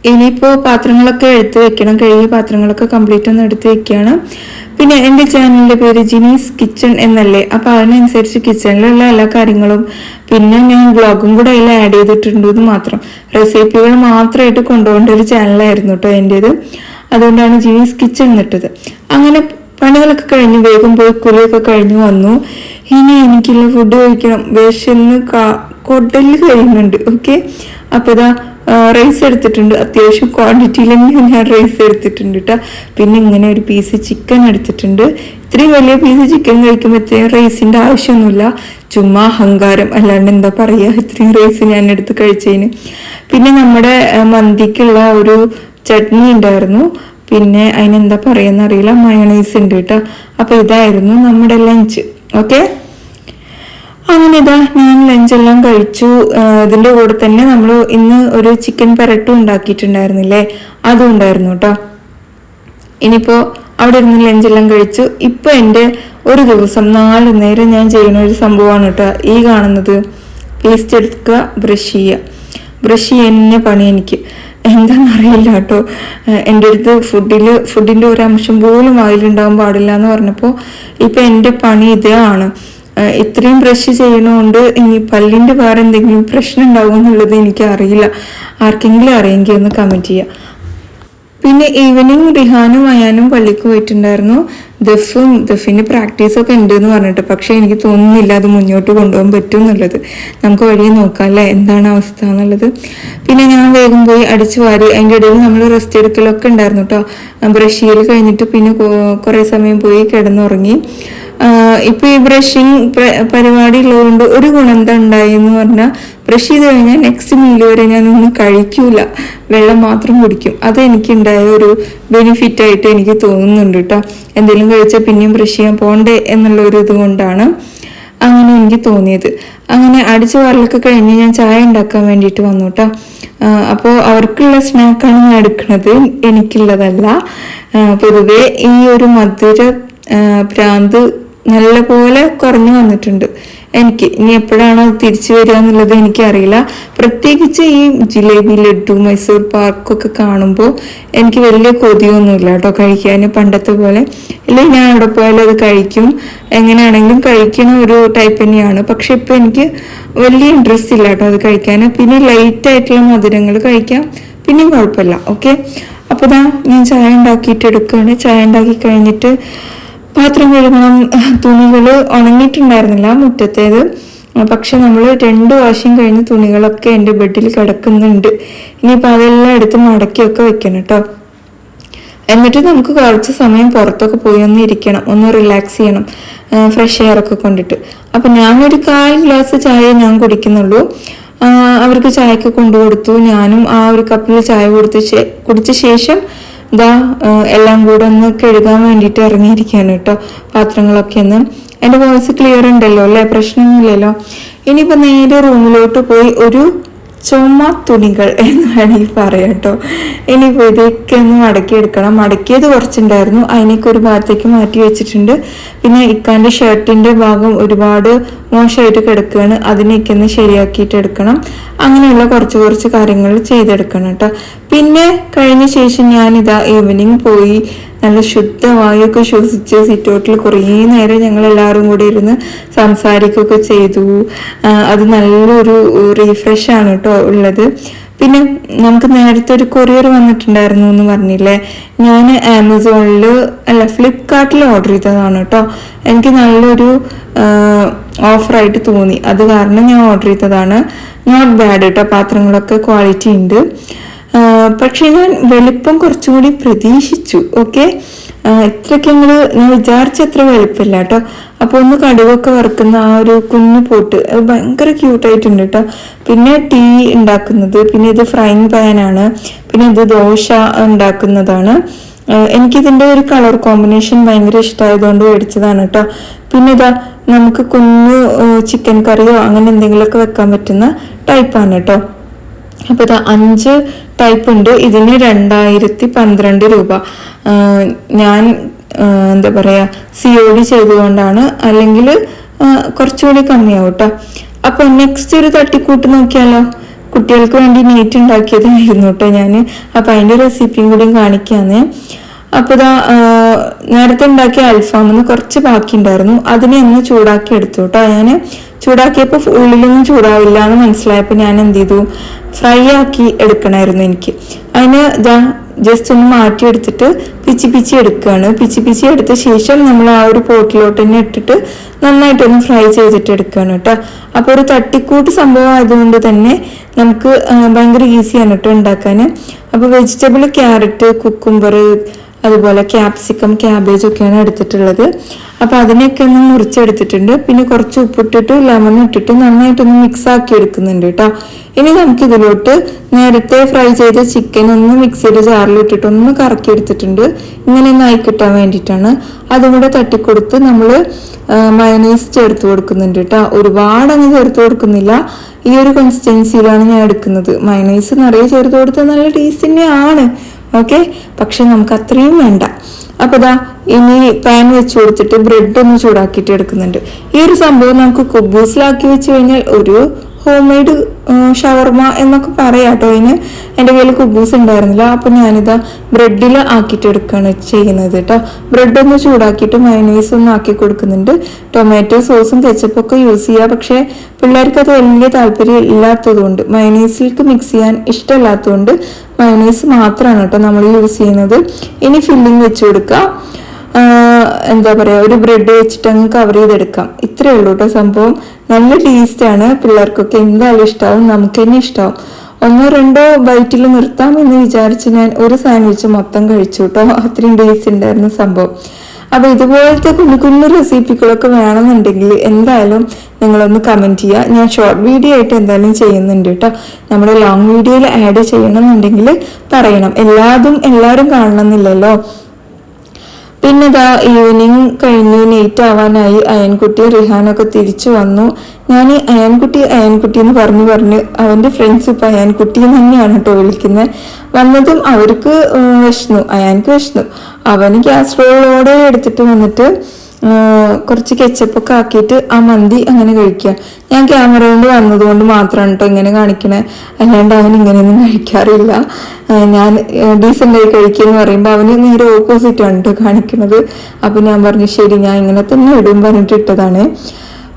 ഇനിയിപ്പോൾ പാത്രങ്ങളൊക്കെ എടുത്ത് വെക്കണം. കഴുകിയ പാത്രങ്ങളൊക്കെ കംപ്ലീറ്റ് ഒന്ന് എടുത്ത് വെക്കുകയാണ്. പിന്നെ എന്റെ ചാനലിന്റെ പേര് ജിനീസ് കിച്ചൺ എന്നല്ലേ? അപ്പോൾ അതിനനുസരിച്ച് കിച്ചണിലുള്ള എല്ലാ കാര്യങ്ങളും പിന്നെ ഞാൻ ബ്ലോഗും കൂടെ അതിൽ ആഡ് ചെയ്തിട്ടുണ്ട് എന്ന് മാത്രം. റെസിപ്പികൾ മാത്രമായിട്ട് കൊണ്ടുപോകേണ്ട ഒരു ചാനലായിരുന്നു കേട്ടോ എന്റേത്. അതുകൊണ്ടാണ് ജിനീസ് കിച്ചൺ എന്നിട്ടത്. അങ്ങനെ പണികളൊക്കെ കഴിഞ്ഞ് വേഗം പോയി കുളിയൊക്കെ കഴിഞ്ഞ് വന്നു. ഇനി എനിക്കുള്ള ഫുഡ് കഴിക്കണം. വിശന്ന് കൊടൽ കഴിയുന്നുണ്ട് ഓക്കെ അപ്പോൾ ഇതാ റൈസ് എടുത്തിട്ടുണ്ട്. അത്യാവശ്യം ക്വാണ്ടിറ്റിയിൽ ഞാൻ റൈസ് എടുത്തിട്ടുണ്ട് കേട്ടോ പിന്നെ ഇങ്ങനെ ഒരു പീസ് ചിക്കൻ എടുത്തിട്ടുണ്ട്. ഇത്രയും വലിയ പീസ് ചിക്കൻ കഴിക്കുമ്പോൾ ഇത്രയും റൈസിന്റെ ആവശ്യമൊന്നുമില്ല. ചുമ്മാ അഹങ്കാരം അല്ലാണ്ട് എന്താ പറയുക ഇത്രയും റൈസ് ഞാൻ എടുത്ത് കഴിച്ചതിന് പിന്നെ നമ്മുടെ മന്തിക്കുള്ള ഒരു ചട്നി ഉണ്ടായിരുന്നു. പിന്നെ അതിനെന്താ പറയുക എന്നറിയില്ല മയണൈസ് ഉണ്ട് കേട്ടോ അപ്പോൾ ഇതായിരുന്നു നമ്മുടെ ലഞ്ച് ഓക്കെ അങ്ങനെ ഇതാ ഞാൻ ലഞ്ചെല്ലാം കഴിച്ചു. ഇതിന്റെ കൂടെ തന്നെ നമ്മൾ ഇന്ന് ഒരു ചിക്കൻ പെരട്ടും ഉണ്ടാക്കിയിട്ടുണ്ടായിരുന്നില്ലേ? അതും ഉണ്ടായിരുന്നു കേട്ടോ ഇനിയിപ്പോ അവിടെ ഇരുന്ന് ലഞ്ചെല്ലാം കഴിച്ചു. ഇപ്പൊ എന്റെ ഒരു ദിവസം നാല് നേരം ഞാൻ ചെയ്യുന്ന ഒരു സംഭവമാണ് കേട്ടോ ഈ കാണുന്നത് പേസ്റ്റ് എടുക്കുക ബ്രഷ് ചെയ്യുക. ബ്രഷ് ചെയ്യുന്ന പണി എനിക്ക്. എന്താണെന്നറിയില്ല കേട്ടോ എന്റെ അടുത്ത് ഫുഡിൽ ഫുഡിന്റെ ഒരു അംശം പോലും വായിലുണ്ടാകാൻ പാടില്ല എന്ന് പറഞ്ഞപ്പോൾ ഇപ്പം എന്റെ പണി ഇതാണ്. ഏഹ് ഇത്രയും ബ്രഷ് ചെയ്യണോണ്ട് ഇനി പല്ലിന്റെ വേറെ എന്തെങ്കിലും പ്രശ്നം ഉണ്ടാവും എന്നുള്ളത് എനിക്ക് അറിയില്ല. ആർക്കെങ്കിലും അറിയെങ്കിൽ ഒന്ന് കമന്റ് ചെയ്യുക പിന്നെ ഈവനിങ് റിഹാനും അയാനും പള്ളിക്ക് പോയിട്ടുണ്ടായിരുന്നു. ദഫും ദഫിന്റെ പ്രാക്ടീസൊക്കെ ഉണ്ട് എന്ന് പറഞ്ഞിട്ട്. പക്ഷേ എനിക്ക് തോന്നുന്നില്ല അത് മുന്നോട്ട് കൊണ്ടുപോകാൻ പറ്റും എന്നുള്ളത്. നമുക്ക് വഴിയെ നോക്കാം അല്ലേ? എന്താണ് അവസ്ഥ എന്നുള്ളത്. പിന്നെ ഞാൻ വേഗം പോയി അടിച്ചു വാരി. അതിന്റെ ഇടയിൽ നമ്മൾ റെസ്റ്റ് എടുക്കലൊക്കെ ഉണ്ടായിരുന്നു കേട്ടോ ബ്രഷ് ചെയ്യൽ കഴിഞ്ഞിട്ട് പിന്നെ കുറേ സമയം പോയി കിടന്നുറങ്ങി. ആഹ് ഇപ്പൊ ഈ ബ്രഷിങ് പരിപാടി ഉള്ളതുകൊണ്ട് ഒരു ഗുണം എന്താ എന്ന് പറഞ്ഞാൽ ബ്രഷ് ചെയ്ത് കഴിഞ്ഞാൽ നെക്സ്റ്റ് മീൽ വരെ ഞാനൊന്നും കഴിക്കൂല. വെള്ളം മാത്രം കുടിക്കും. അത് എനിക്കുണ്ടായ ഒരു ബെനിഫിറ്റ് ആയിട്ട് എനിക്ക് തോന്നുന്നുണ്ട് കേട്ടോ എന്തെങ്കിലും കഴിച്ചാൽ പിന്നെയും ബ്രഷ് ചെയ്യാൻ പോണ്ടേ എന്നുള്ള ഒരു ഇത് കൊണ്ടാണ് അങ്ങനെ എനിക്ക് തോന്നിയത്. അങ്ങനെ അടിച്ചു വാറലൊക്കെ കഴിഞ്ഞ് ഞാൻ ചായ ഉണ്ടാക്കാൻ വേണ്ടിയിട്ട് വന്നു കേട്ടോ അപ്പോൾ അവർക്കുള്ള സ്നാക്കാണ് ഞാൻ എടുക്കുന്നത് എനിക്കുള്ളതല്ല. പൊതുവേ ഈ ഒരു മധുര ഭ്രാന്ത് നല്ല പോലെ കുറഞ്ഞു വന്നിട്ടുണ്ട്. എനിക്ക് ഇനി എപ്പോഴാണ് അത് തിരിച്ചു വരിക എന്നുള്ളത് എനിക്കറിയില്ല. പ്രത്യേകിച്ച് ഈ ജിലേബി ലഡു മൈസൂർ പാർക്കൊക്കെ കാണുമ്പോൾ എനിക്ക് വലിയ കൊതിയൊന്നുമില്ല കേട്ടോ കഴിക്കാൻ. പണ്ടത്തെ പോലെ അല്ലെങ്കിൽ ഞാൻ അവിടെ പോയാലും അത് കഴിക്കും. എങ്ങനെയാണെങ്കിലും കഴിക്കുന്ന ഒരു ടൈപ്പ് തന്നെയാണ്. പക്ഷെ ഇപ്പം എനിക്ക് വലിയ ഇൻട്രസ്റ്റ് ഇല്ല കേട്ടോ അത് കഴിക്കാൻ. പിന്നെ ലൈറ്റ് ആയിട്ടുള്ള മധുരങ്ങൾ കഴിക്കാം. പിന്നെയും കുഴപ്പമില്ല ഓക്കെ അപ്പോൾ ഞാൻ ചായ ഉണ്ടാക്കിയിട്ട് എടുക്കുകയാണ്. ചായ ഉണ്ടാക്കി കഴിഞ്ഞിട്ട് പാത്രം കഴുകണം തുണികൾ ഉണങ്ങിയിട്ടുണ്ടായിരുന്നില്ല മുറ്റത്തേത്. പക്ഷെ നമ്മൾ രണ്ട് വാശിയും കഴിഞ്ഞ് തുണികളൊക്കെ എന്റെ ബെഡിൽ കിടക്കുന്നുണ്ട്. ഇനിയിപ്പോൾ അതെല്ലാം എടുത്ത് മടക്കിയൊക്കെ വെക്കണം കേട്ടോ എന്നിട്ട് നമുക്ക് കുറച്ച് സമയം പുറത്തൊക്കെ പോയി ഒന്ന് ഇരിക്കണം ഒന്ന് റിലാക്സ് ചെയ്യണം ഫ്രഷ് എയർ ഒക്കെ കൊണ്ടിട്ട്. അപ്പം ഞാനൊരു കാൽ ഗ്ലാസ് ചായ ഞാൻ കുടിക്കുന്നുള്ളൂ. അവർക്ക് ചായക്ക് കൊണ്ടു കൊടുത്തു ഞാനും ആ ഒരു കപ്പിൽ ചായ കൊടുത്ത കുടിച്ച ശേഷം ഇതാ എല്ലാം കൂടെ ഒന്ന് കഴുകാൻ വേണ്ടിയിട്ട് ഇറങ്ങിയിരിക്കുകയാണ് കേട്ടോ പാത്രങ്ങളൊക്കെ ഒന്ന്. എന്റെ വോയിസ് ക്ലിയർ ഉണ്ടല്ലോ അല്ലേ? പ്രശ്നമൊന്നുമില്ലല്ലോ. ഇനിയിപ്പോൾ നേരെ റൂമിലോട്ട് പോയി ഒരു ചുമ തുണികൾ എന്ന് വേണമെങ്കിൽ പറയാം കേട്ടോ. ഇനിയിപ്പോൾ ഇതൊക്കെ ഒന്ന് മടക്കിയെടുക്കണം. മടക്കിയത് കുറച്ചുണ്ടായിരുന്നു. അതിനൊക്കെ ഒരു ഭാഗത്തേക്ക് മാറ്റി വെച്ചിട്ടുണ്ട്. പിന്നെ ഇക്കാന്റെ ഷർട്ടിന്റെ ഭാഗം ഒരുപാട് മോശമായിട്ട് കിടക്കുകയാണ്. അതിനൊക്കെ ഒന്ന് ശരിയാക്കിയിട്ട് എടുക്കണം. അങ്ങനെയുള്ള കുറച്ച് കുറച്ച് കാര്യങ്ങൾ ചെയ്തെടുക്കണം കേട്ടോ. പിന്നെ കഴിഞ്ഞ ശേഷം ഞാനിതാ ഈവനിങ് പോയി. നല്ല ശുദ്ധവായൊക്കെ ശ്വസിച്ച് സിറ്റൗട്ടിൽ കുറേ നേരം ഞങ്ങൾ എല്ലാവരും കൂടി ഇരുന്ന് സംസാരിക്കുകയൊക്കെ ചെയ്തു. അത് നല്ലൊരു റീഫ്രഷ് ആണ് കേട്ടോ ഉള്ളത്. പിന്നെ നമുക്ക് നേരത്തെ ഒരു കൊറിയർ വന്നിട്ടുണ്ടായിരുന്നു എന്ന് പറഞ്ഞില്ലേ? ഞാൻ ആമസോണിൽ അല്ല ഫ്ലിപ്കാർട്ടിൽ ഓർഡർ ചെയ്തതാണ് കേട്ടോ. എനിക്ക് നല്ലൊരു ഓഫറായിട്ട് തോന്നി. അത് കാരണം ഞാൻ ഓർഡർ ചെയ്തതാണ്. നോട്ട് ബാഡ് കേട്ടോ പാത്രങ്ങളൊക്കെ ക്വാളിറ്റി ഉണ്ട്. പക്ഷേ ഞാൻ വലിപ്പം കുറച്ചും കൂടി പ്രതീക്ഷിച്ചു ഓക്കെ? ഇത്രയ്ക്ക് ഞങ്ങൾ ഞാൻ വിചാരിച്ച അത്ര വലിപ്പമില്ല കേട്ടോ. അപ്പോൾ ഒന്ന് കടുകൊക്കെ വറുക്കുന്ന ആ ഒരു കുഞ്ഞു പോട്ട് അത് ഭയങ്കര ക്യൂട്ടായിട്ടുണ്ട് കേട്ടോ. പിന്നെ ടീ ഉണ്ടാക്കുന്നത് പിന്നെ ഇത് ഫ്രൈങ് പാനാണ് പിന്നെ ഇത് ദോശ ഉണ്ടാക്കുന്നതാണ്. എനിക്കിതിന്റെ ഒരു കളർ കോമ്പിനേഷൻ ഭയങ്കര ഇഷ്ടമായതുകൊണ്ട് മേടിച്ചതാണ് കേട്ടോ. പിന്നെ ഇതാ നമുക്ക് കുഞ്ഞു ചിക്കൻ കറിയോ അങ്ങനെ എന്തെങ്കിലുമൊക്കെ വെക്കാൻ പറ്റുന്ന ടൈപ്പാണ് കേട്ടോ. അപ്പോൾ ഇത് അഞ്ച് ടൈപ്പ് ഉണ്ട്. ഇതിന് രണ്ടായിരത്തി പന്ത്രണ്ട് രൂപ ഞാൻ എന്താ പറയുക സി ഒ ഡി ചെയ്തുകൊണ്ടാണ്. അല്ലെങ്കിൽ കുറച്ചുകൂടി കമ്മിയാവും കേട്ടോ അപ്പോൾ നെക്സ്റ്റ് ഒരു തട്ടിക്കൂട്ട് നോക്കിയാലോ? കുട്ടികൾക്ക് വേണ്ടി നീറ്റ് ഉണ്ടാക്കിയതായിരുന്നു കേട്ടോ ഞാൻ അപ്പോൾ അതിന്റെ റെസിപ്പിയും കൂടി കാണിക്കാന്നേ. അപ്പോൾ ഇതാ നേരത്തെ ഉണ്ടാക്കിയ അൽഫാമിന്ന് കുറച്ച് ബാക്കി ഉണ്ടായിരുന്നു അതിനെ ഒന്ന് ചൂടാക്കി എടുത്തു കേട്ടോ ഞാൻ ചൂടാക്കിയപ്പോൾ ഉള്ളിലൊന്നും ചൂടാവില്ല എന്ന് മനസ്സിലായപ്പോൾ ഞാൻ എന്ത് ചെയ്തു ഫ്രൈ ആക്കി എടുക്കണമായിരുന്നു എനിക്ക്. അതിന് ഇതാ ജസ്റ്റ് ഒന്ന് മാറ്റി എടുത്തിട്ട് പിച്ചി പിച്ചി എടുക്കുകയാണ് പിച്ചി പിച്ചി എടുത്ത ശേഷം നമ്മൾ ആ ഒരു പോട്ടിലോട്ട് തന്നെ ഇട്ടിട്ട് നന്നായിട്ടൊന്ന് ഫ്രൈ ചെയ്തിട്ട് എടുക്കുകയാണ് കേട്ടോ. അപ്പോൾ ഒരു തട്ടിക്കൂട്ട് സംഭവം ആയതുകൊണ്ട് തന്നെ നമുക്ക് ഭയങ്കര ഈസിയാണ് കേട്ടോ ഉണ്ടാക്കാൻ അപ്പോൾ വെജിറ്റബിൾ ക്യാരറ്റ് കുക്കുംബർ അതുപോലെ ക്യാപ്സിക്കം ക്യാബേജ് ഒക്കെയാണ് എടുത്തിട്ടുള്ളത്. അപ്പോൾ അതിനെയൊക്കെ ഒന്ന് മുറിച്ചെടുത്തിട്ടുണ്ട്. പിന്നെ കുറച്ച് ഉപ്പിട്ടിട്ട് ലെമൺ ഇട്ടിട്ട് നന്നായിട്ടൊന്ന് മിക്സ് ആക്കി എടുക്കുന്നുണ്ട് കേട്ടോ ഇനി നമുക്കിതിലോട്ട് നേരത്തെ ഫ്രൈ ചെയ്ത ചിക്കൻ ഒന്ന് മിക്സിയുടെ ജാറിൽ ഇട്ടിട്ട് ഒന്ന് കറക്കി എടുത്തിട്ടുണ്ട് ഇങ്ങനെ ഒന്ന് ആയി കിട്ടാൻ വേണ്ടിയിട്ടാണ്. അതും കൂടെ തട്ടിക്കൊടുത്ത് നമ്മൾ മയണൈസ് ചേർത്ത് കൊടുക്കുന്നുണ്ട് കേട്ടോ ഒരുപാട് അങ്ങ് ചേർത്ത് കൊടുക്കുന്നില്ല. ഈ ഒരു കൺസിസ്റ്റൻസിയിലാണ് ഞാൻ എടുക്കുന്നത്. മയണൈസ് നിറയെ ചേർത്ത് കൊടുത്താൽ നല്ല ടേസ്റ്റ് തന്നെയാണ്. ഓക്കെ? പക്ഷെ നമുക്ക് അത്രയും വേണ്ട. അപ്പൊ ദാ ഇനി പാൻ വെച്ച് കൊടുത്തിട്ട് ബ്രെഡ് ഒന്ന് ചൂടാക്കിയിട്ട് എടുക്കുന്നുണ്ട്. ഈ ഒരു സംഭവം നമുക്ക് കുബൂസിലാക്കി വെച്ച് കഴിഞ്ഞാൽ ഒരു ഹോം മെയ്ഡ് ഷവർമ എന്നൊക്കെ പറയാം കേട്ടോ അതിന്. എന്റെ കയ്യിൽ കുബൂസ് ഉണ്ടായിരുന്നില്ല. അപ്പം ഞാനിതാ ബ്രെഡിൽ ആക്കിയിട്ട് എടുക്കുകയാണ് ചെയ്യുന്നത് കേട്ടോ ബ്രെഡ് ഒന്ന് ചൂടാക്കിയിട്ട് മയനീസ് ഒന്ന് ആക്കി കൊടുക്കുന്നുണ്ട്. ടൊമാറ്റോ സോസും കെച്ചപ്പൊക്കെ യൂസ് ചെയ്യുക പക്ഷേ പിള്ളേർക്ക് അത് വലിയ താല്പര്യം ഇല്ലാത്തതുകൊണ്ട് മയനീസിലേക്ക് മിക്സ് ചെയ്യാൻ ഇഷ്ടമില്ലാത്തതുകൊണ്ട് മയനീസ് മാത്രമാണ് കേട്ടോ നമ്മൾ യൂസ് ചെയ്യുന്നത്. ഇനി ഫില്ലിംഗ് വെച്ച് കൊടുക്കുക എന്താ പറയുക ഒരു ബ്രെഡ് വെച്ചിട്ട് അങ്ങ് കവർ ചെയ്തെടുക്കാം. ഇത്രയേ ഉള്ളൂ കേട്ടോ സംഭവം. നല്ല ടേസ്റ്റാണ് പിള്ളേർക്കൊക്കെ. എന്തായാലും ഇഷ്ടമാവും നമുക്ക് തന്നെ ഇഷ്ടമാവും ഒന്നോ രണ്ടോ ബൈറ്റിൽ നിർത്താം എന്ന് വിചാരിച്ച് ഞാൻ ഒരു സാൻഡ്വിച്ച് മൊത്തം കഴിച്ചു കേട്ടോ അത്രയും ടേസ്റ്റ് ഉണ്ടായിരുന്ന സംഭവം. അപ്പോൾ ഇതുപോലത്തെ കുഞ്ഞു കുഞ്ഞു റെസിപ്പികളൊക്കെ വേണമെന്നുണ്ടെങ്കിൽ എന്തായാലും നിങ്ങളൊന്ന് കമന്റ് ചെയ്യുക ഞാൻ ഷോർട്ട് വീഡിയോ ആയിട്ട് എന്തായാലും ചെയ്യുന്നുണ്ട് കേട്ടോ നമ്മുടെ ലോങ് വീഡിയോയിൽ ആഡ് ചെയ്യണമെന്നുണ്ടെങ്കിൽ പറയണം. എല്ലാതും എല്ലാവരും കാണണമെന്നില്ലല്ലോ. പിന്നെ ഇതാ ഈവനിങ് കഴിഞ്ഞു ലേറ്റ് ആവാനായി അയൻകുട്ടി റിഹാനൊക്കെ തിരിച്ചു വന്നു. ഞാൻ അയൻകുട്ടി അയൻകുട്ടി എന്ന് പറഞ്ഞു പറഞ്ഞ് അവന്റെ ഫ്രണ്ട്സ് ഇപ്പം അയൻകുട്ടി തന്നെയാണ് കേട്ടോ വിളിക്കുന്നത്. വന്നതും അവർക്ക് വിഷ്ണു അയാൻക്ക് വിഷ്ണു. അവന് ഗ്യാസ്ട്രോളോടെ എടുത്തിട്ട് വന്നിട്ട് കുറച്ച് കെച്ചപ്പൊക്കെ ആക്കിയിട്ട് ആ മന്തി അങ്ങനെ കഴിക്കുക. ഞാൻ ക്യാമറ കൊണ്ട് വന്നതുകൊണ്ട് മാത്രമാണ് കേട്ടോ ഇങ്ങനെ കാണിക്കണേ. അല്ലാണ്ട് അവൻ ഇങ്ങനെയൊന്നും കഴിക്കാറില്ല. ഞാൻ ഡീസന്റായി കഴിക്കുക എന്ന് പറയുമ്പോൾ അവന് നേരെ ഓപ്പോസിറ്റ് ആണ് കേട്ടോ കാണിക്കുന്നത് അപ്പൊ ഞാൻ പറഞ്ഞു ശരി ഞാൻ ഇങ്ങനെ തന്നെ ഇടും പറഞ്ഞിട്ട് ഇട്ടതാണ്.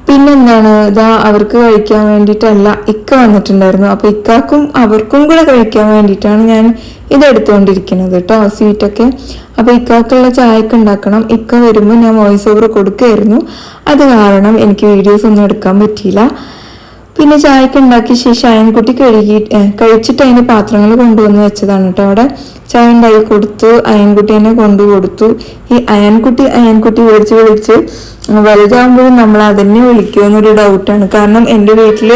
പിന്നെന്താണ് ഇതാ അവർക്ക് കഴിക്കാൻ വേണ്ടിയിട്ടല്ല ഇക്ക വന്നിട്ടുണ്ടായിരുന്നു. അപ്പോൾ ഇക്കാക്കും അവർക്കും കൂടെ കഴിക്കാൻ വേണ്ടിയിട്ടാണ് ഞാൻ ഇത് എടുത്തുകൊണ്ടിരിക്കുന്നത് കേട്ടോ സ്വീറ്റൊക്കെ അപ്പോൾ ഇക്കാക്കുള്ള ചായക്ക് ഉണ്ടാക്കണം. ഇക്ക വരുമ്പോൾ ഞാൻ വോയിസ് ഓവർ കൊടുക്കുമായിരുന്നു അത് കാരണം എനിക്ക് വീഡിയോസ് ഒന്നും എടുക്കാൻ പറ്റിയില്ല. പിന്നെ ചായക്ക് ഉണ്ടാക്കിയ ശേഷം അയൻകുട്ടി കഴുകി കഴിച്ചിട്ട് അതിന് പാത്രങ്ങൾ കൊണ്ടുവന്ന് വെച്ചതാണ് കേട്ടോ. അവിടെ ചായ ഉണ്ടാക്കി കൊടുത്തു അയൻകുട്ടി തന്നെ കൊണ്ടു കൊടുത്തു. ഈ അയൻകുട്ടി അയൻകുട്ടി വിളിച്ച് വിളിച്ച് വലുതാകുമ്പോഴും നമ്മൾ അതന്നെ വിളിക്കുമോ എന്നൊരു ഡൗട്ടാണ് കാരണം എന്റെ വീട്ടിൽ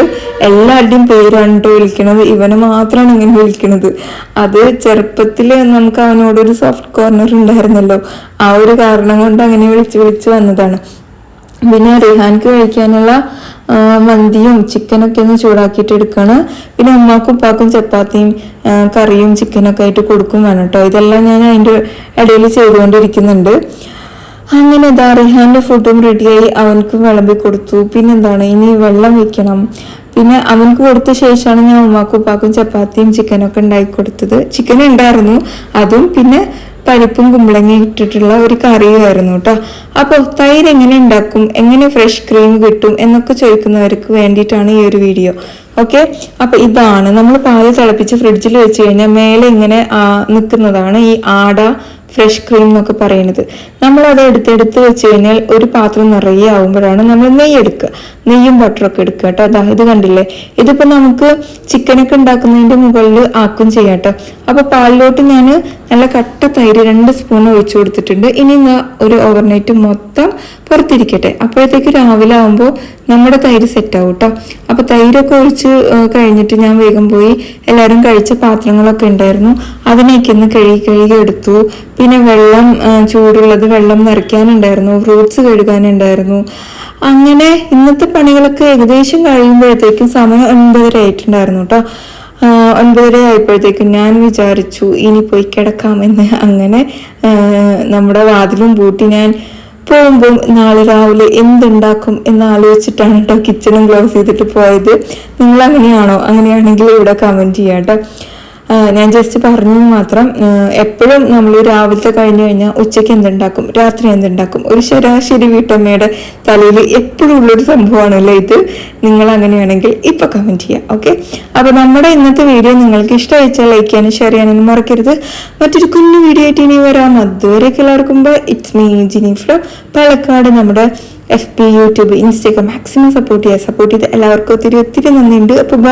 എല്ലാവരുടെയും പേരാണ് കേട്ടോ വിളിക്കണത്. ഇവനെ മാത്രമാണ് ഇങ്ങനെ വിളിക്കണത്. അത് ചെറുപ്പത്തിൽ നമുക്ക് അവനോടൊരു സോഫ്റ്റ് കോർണർ ഉണ്ടായിരുന്നല്ലോ. ആ ഒരു കാരണം കൊണ്ട് അങ്ങനെ വിളിച്ച് വിളിച്ച് വന്നതാണ്. പിന്നെ റിഹാൻക്ക് കഴിക്കാനുള്ള മന്തിയും ചിക്കനൊക്കെ ഒന്ന് ചൂടാക്കിയിട്ട് എടുക്കണം. പിന്നെ ഉമ്മാക്കും ഉപ്പാക്കും ചപ്പാത്തിയും കറിയും ചിക്കനൊക്കെ ആയിട്ട് കൊടുക്കും വേണം കേട്ടോ ഇതെല്ലാം ഞാൻ അതിന്റെ ഇടയിൽ ചെയ്തുകൊണ്ടിരിക്കുന്നുണ്ട്. അങ്ങനെ ഇതാ റിഹാന്റെ ഫുഡും റെഡിയായി അവനക്ക് വിളമ്പി കൊടുത്തു. പിന്നെന്താണ്? ഇനി വെള്ളം വെക്കണം. പിന്നെ അവനക്ക് കൊടുത്ത ശേഷമാണ് ഞാൻ ഉമ്മാക്കും ഉപ്പാക്കും ചപ്പാത്തിയും ചിക്കനൊക്കെ ഉണ്ടാക്കി കൊടുത്തത്. ചിക്കൻ ഉണ്ടായിരുന്നു. അതും പിന്നെ പരിപ്പും കുമ്പളങ്ങയും ഇട്ടിട്ടുള്ള ഒരു കറിയുമായിരുന്നു കേട്ടോ അപ്പോൾ തൈര് എങ്ങനെ ഉണ്ടാക്കും എങ്ങനെ ഫ്രഷ് ക്രീം കിട്ടും എന്നൊക്കെ ചോദിക്കുന്നവർക്ക് വേണ്ടിയിട്ടാണ് ഈ ഒരു വീഡിയോ ഓക്കെ അപ്പൊ ഇതാണ്. നമ്മൾ പാൽ തിളപ്പിച്ച് ഫ്രിഡ്ജിൽ വെച്ച് കഴിഞ്ഞാൽ മേലെ ഇങ്ങനെ നിൽക്കുന്നതാണ് ഈ ആട ഫ്രഷ് ക്രീം എന്നൊക്കെ പറയുന്നത്. നമ്മൾ അത് എടുത്തെടുത്ത് വെച്ച് കഴിഞ്ഞാൽ ഒരു പാത്രം നിറയെ ആവുമ്പോഴാണ് നമ്മൾ നെയ്യ് എടുക്കുക. നെയ്യും ബട്ടറൊക്കെ എടുക്കുക കേട്ടോ. അതാ ഇത് കണ്ടില്ലേ? ഇതിപ്പോൾ നമുക്ക് ചിക്കനൊക്കെ ഉണ്ടാക്കുന്നതിന്റെ മുകളിൽ ആക്കും ചെയ്യാം കേട്ടോ. അപ്പോൾ പാലിലോട്ട് ഞാൻ നല്ല കട്ട തൈര് രണ്ട് സ്പൂൺ ഒഴിച്ചു കൊടുത്തിട്ടുണ്ട്. ഇനി ഒരു ഓവർനൈറ്റ് മൊത്തം പുറത്തിരിക്കട്ടെ അപ്പോഴത്തേക്ക് രാവിലെ ആവുമ്പോൾ നമ്മുടെ തൈര് സെറ്റാവും കേട്ടോ അപ്പോൾ തൈരൊക്കെ ഒഴിച്ച് കഴിഞ്ഞിട്ട് ഞാൻ വേഗം പോയി എല്ലാവരും കഴിച്ച പാത്രങ്ങളൊക്കെ ഉണ്ടായിരുന്നു. അതിനേക്ക് ഒന്ന് കഴുകി കഴുകി എടുത്തു. പിന്നെ വെള്ളം ചൂടുള്ളത് വെള്ളം നിറയ്ക്കാനുണ്ടായിരുന്നു. ഫ്രൂട്ട്സ് കഴുകാനുണ്ടായിരുന്നു. അങ്ങനെ ഇന്നത്തെ പണികളൊക്കെ ഏകദേശം കഴിയുമ്പോഴത്തേക്കും സമയം ഒൻപതര ആയിട്ടുണ്ടായിരുന്നു കേട്ടോ ഒൻപതര ആയപ്പോഴത്തേക്കും ഞാൻ വിചാരിച്ചു ഇനി പോയി കിടക്കാമെന്ന് അങ്ങനെ നമ്മുടെ വാതിലും പൂട്ടി ഞാൻ പോകുമ്പോൾ നാളെ രാവിലെ എന്തുണ്ടാക്കും എന്ന് ആലോചിച്ചിട്ടാണ് കേട്ടോ കിച്ചണും ക്ലോസ് ചെയ്തിട്ട് പോയത്. നിങ്ങൾ അങ്ങനെയാണോ അങ്ങനെയാണെങ്കിൽ ഇവിടെ കമന്റ് ചെയ്യാം കേട്ടോ ഞാൻ ജസ്റ്റ് പറഞ്ഞു മാത്രം എപ്പോഴും നമ്മൾ രാവിലത്തെ കഴിഞ്ഞു കഴിഞ്ഞാൽ ഉച്ചയ്ക്ക് എന്തുണ്ടാക്കും രാത്രി എന്തുണ്ടാക്കും? ഒരു ശരാശരി വീട്ടമ്മയുടെ തലയിൽ എപ്പോഴും ഉള്ളൊരു സംഭവമാണല്ലോ ഇത്. നിങ്ങൾ അങ്ങനെയാണെങ്കിൽ ഇപ്പൊ കമന്റ് ചെയ്യാം ഓക്കെ അപ്പോൾ നമ്മുടെ ഇന്നത്തെ വീഡിയോ നിങ്ങൾക്ക് ഇഷ്ടമായിച്ചാൽ ലൈക്ക് ചെയ്യാനും ഷെയർ ചെയ്യാനും മറക്കരുത്. മറ്റൊരു കുഞ്ഞു വീഡിയോ ആയിട്ട് ഇനി വരാം. അതുവരെയൊക്കെ എല്ലാവർക്കും it's me Jini from Palakkad നമ്മുടെ എഫ് പി യൂട്യൂബ് ഇൻസ്റ്റയൊക്കെ മാക്സിമം സപ്പോർട്ട് ചെയ്യുക. സപ്പോർട്ട് ചെയ്ത് എല്ലാവർക്കും ഒത്തിരി ഒത്തിരി നന്ദിയുണ്ട്. അപ്പൊ bye.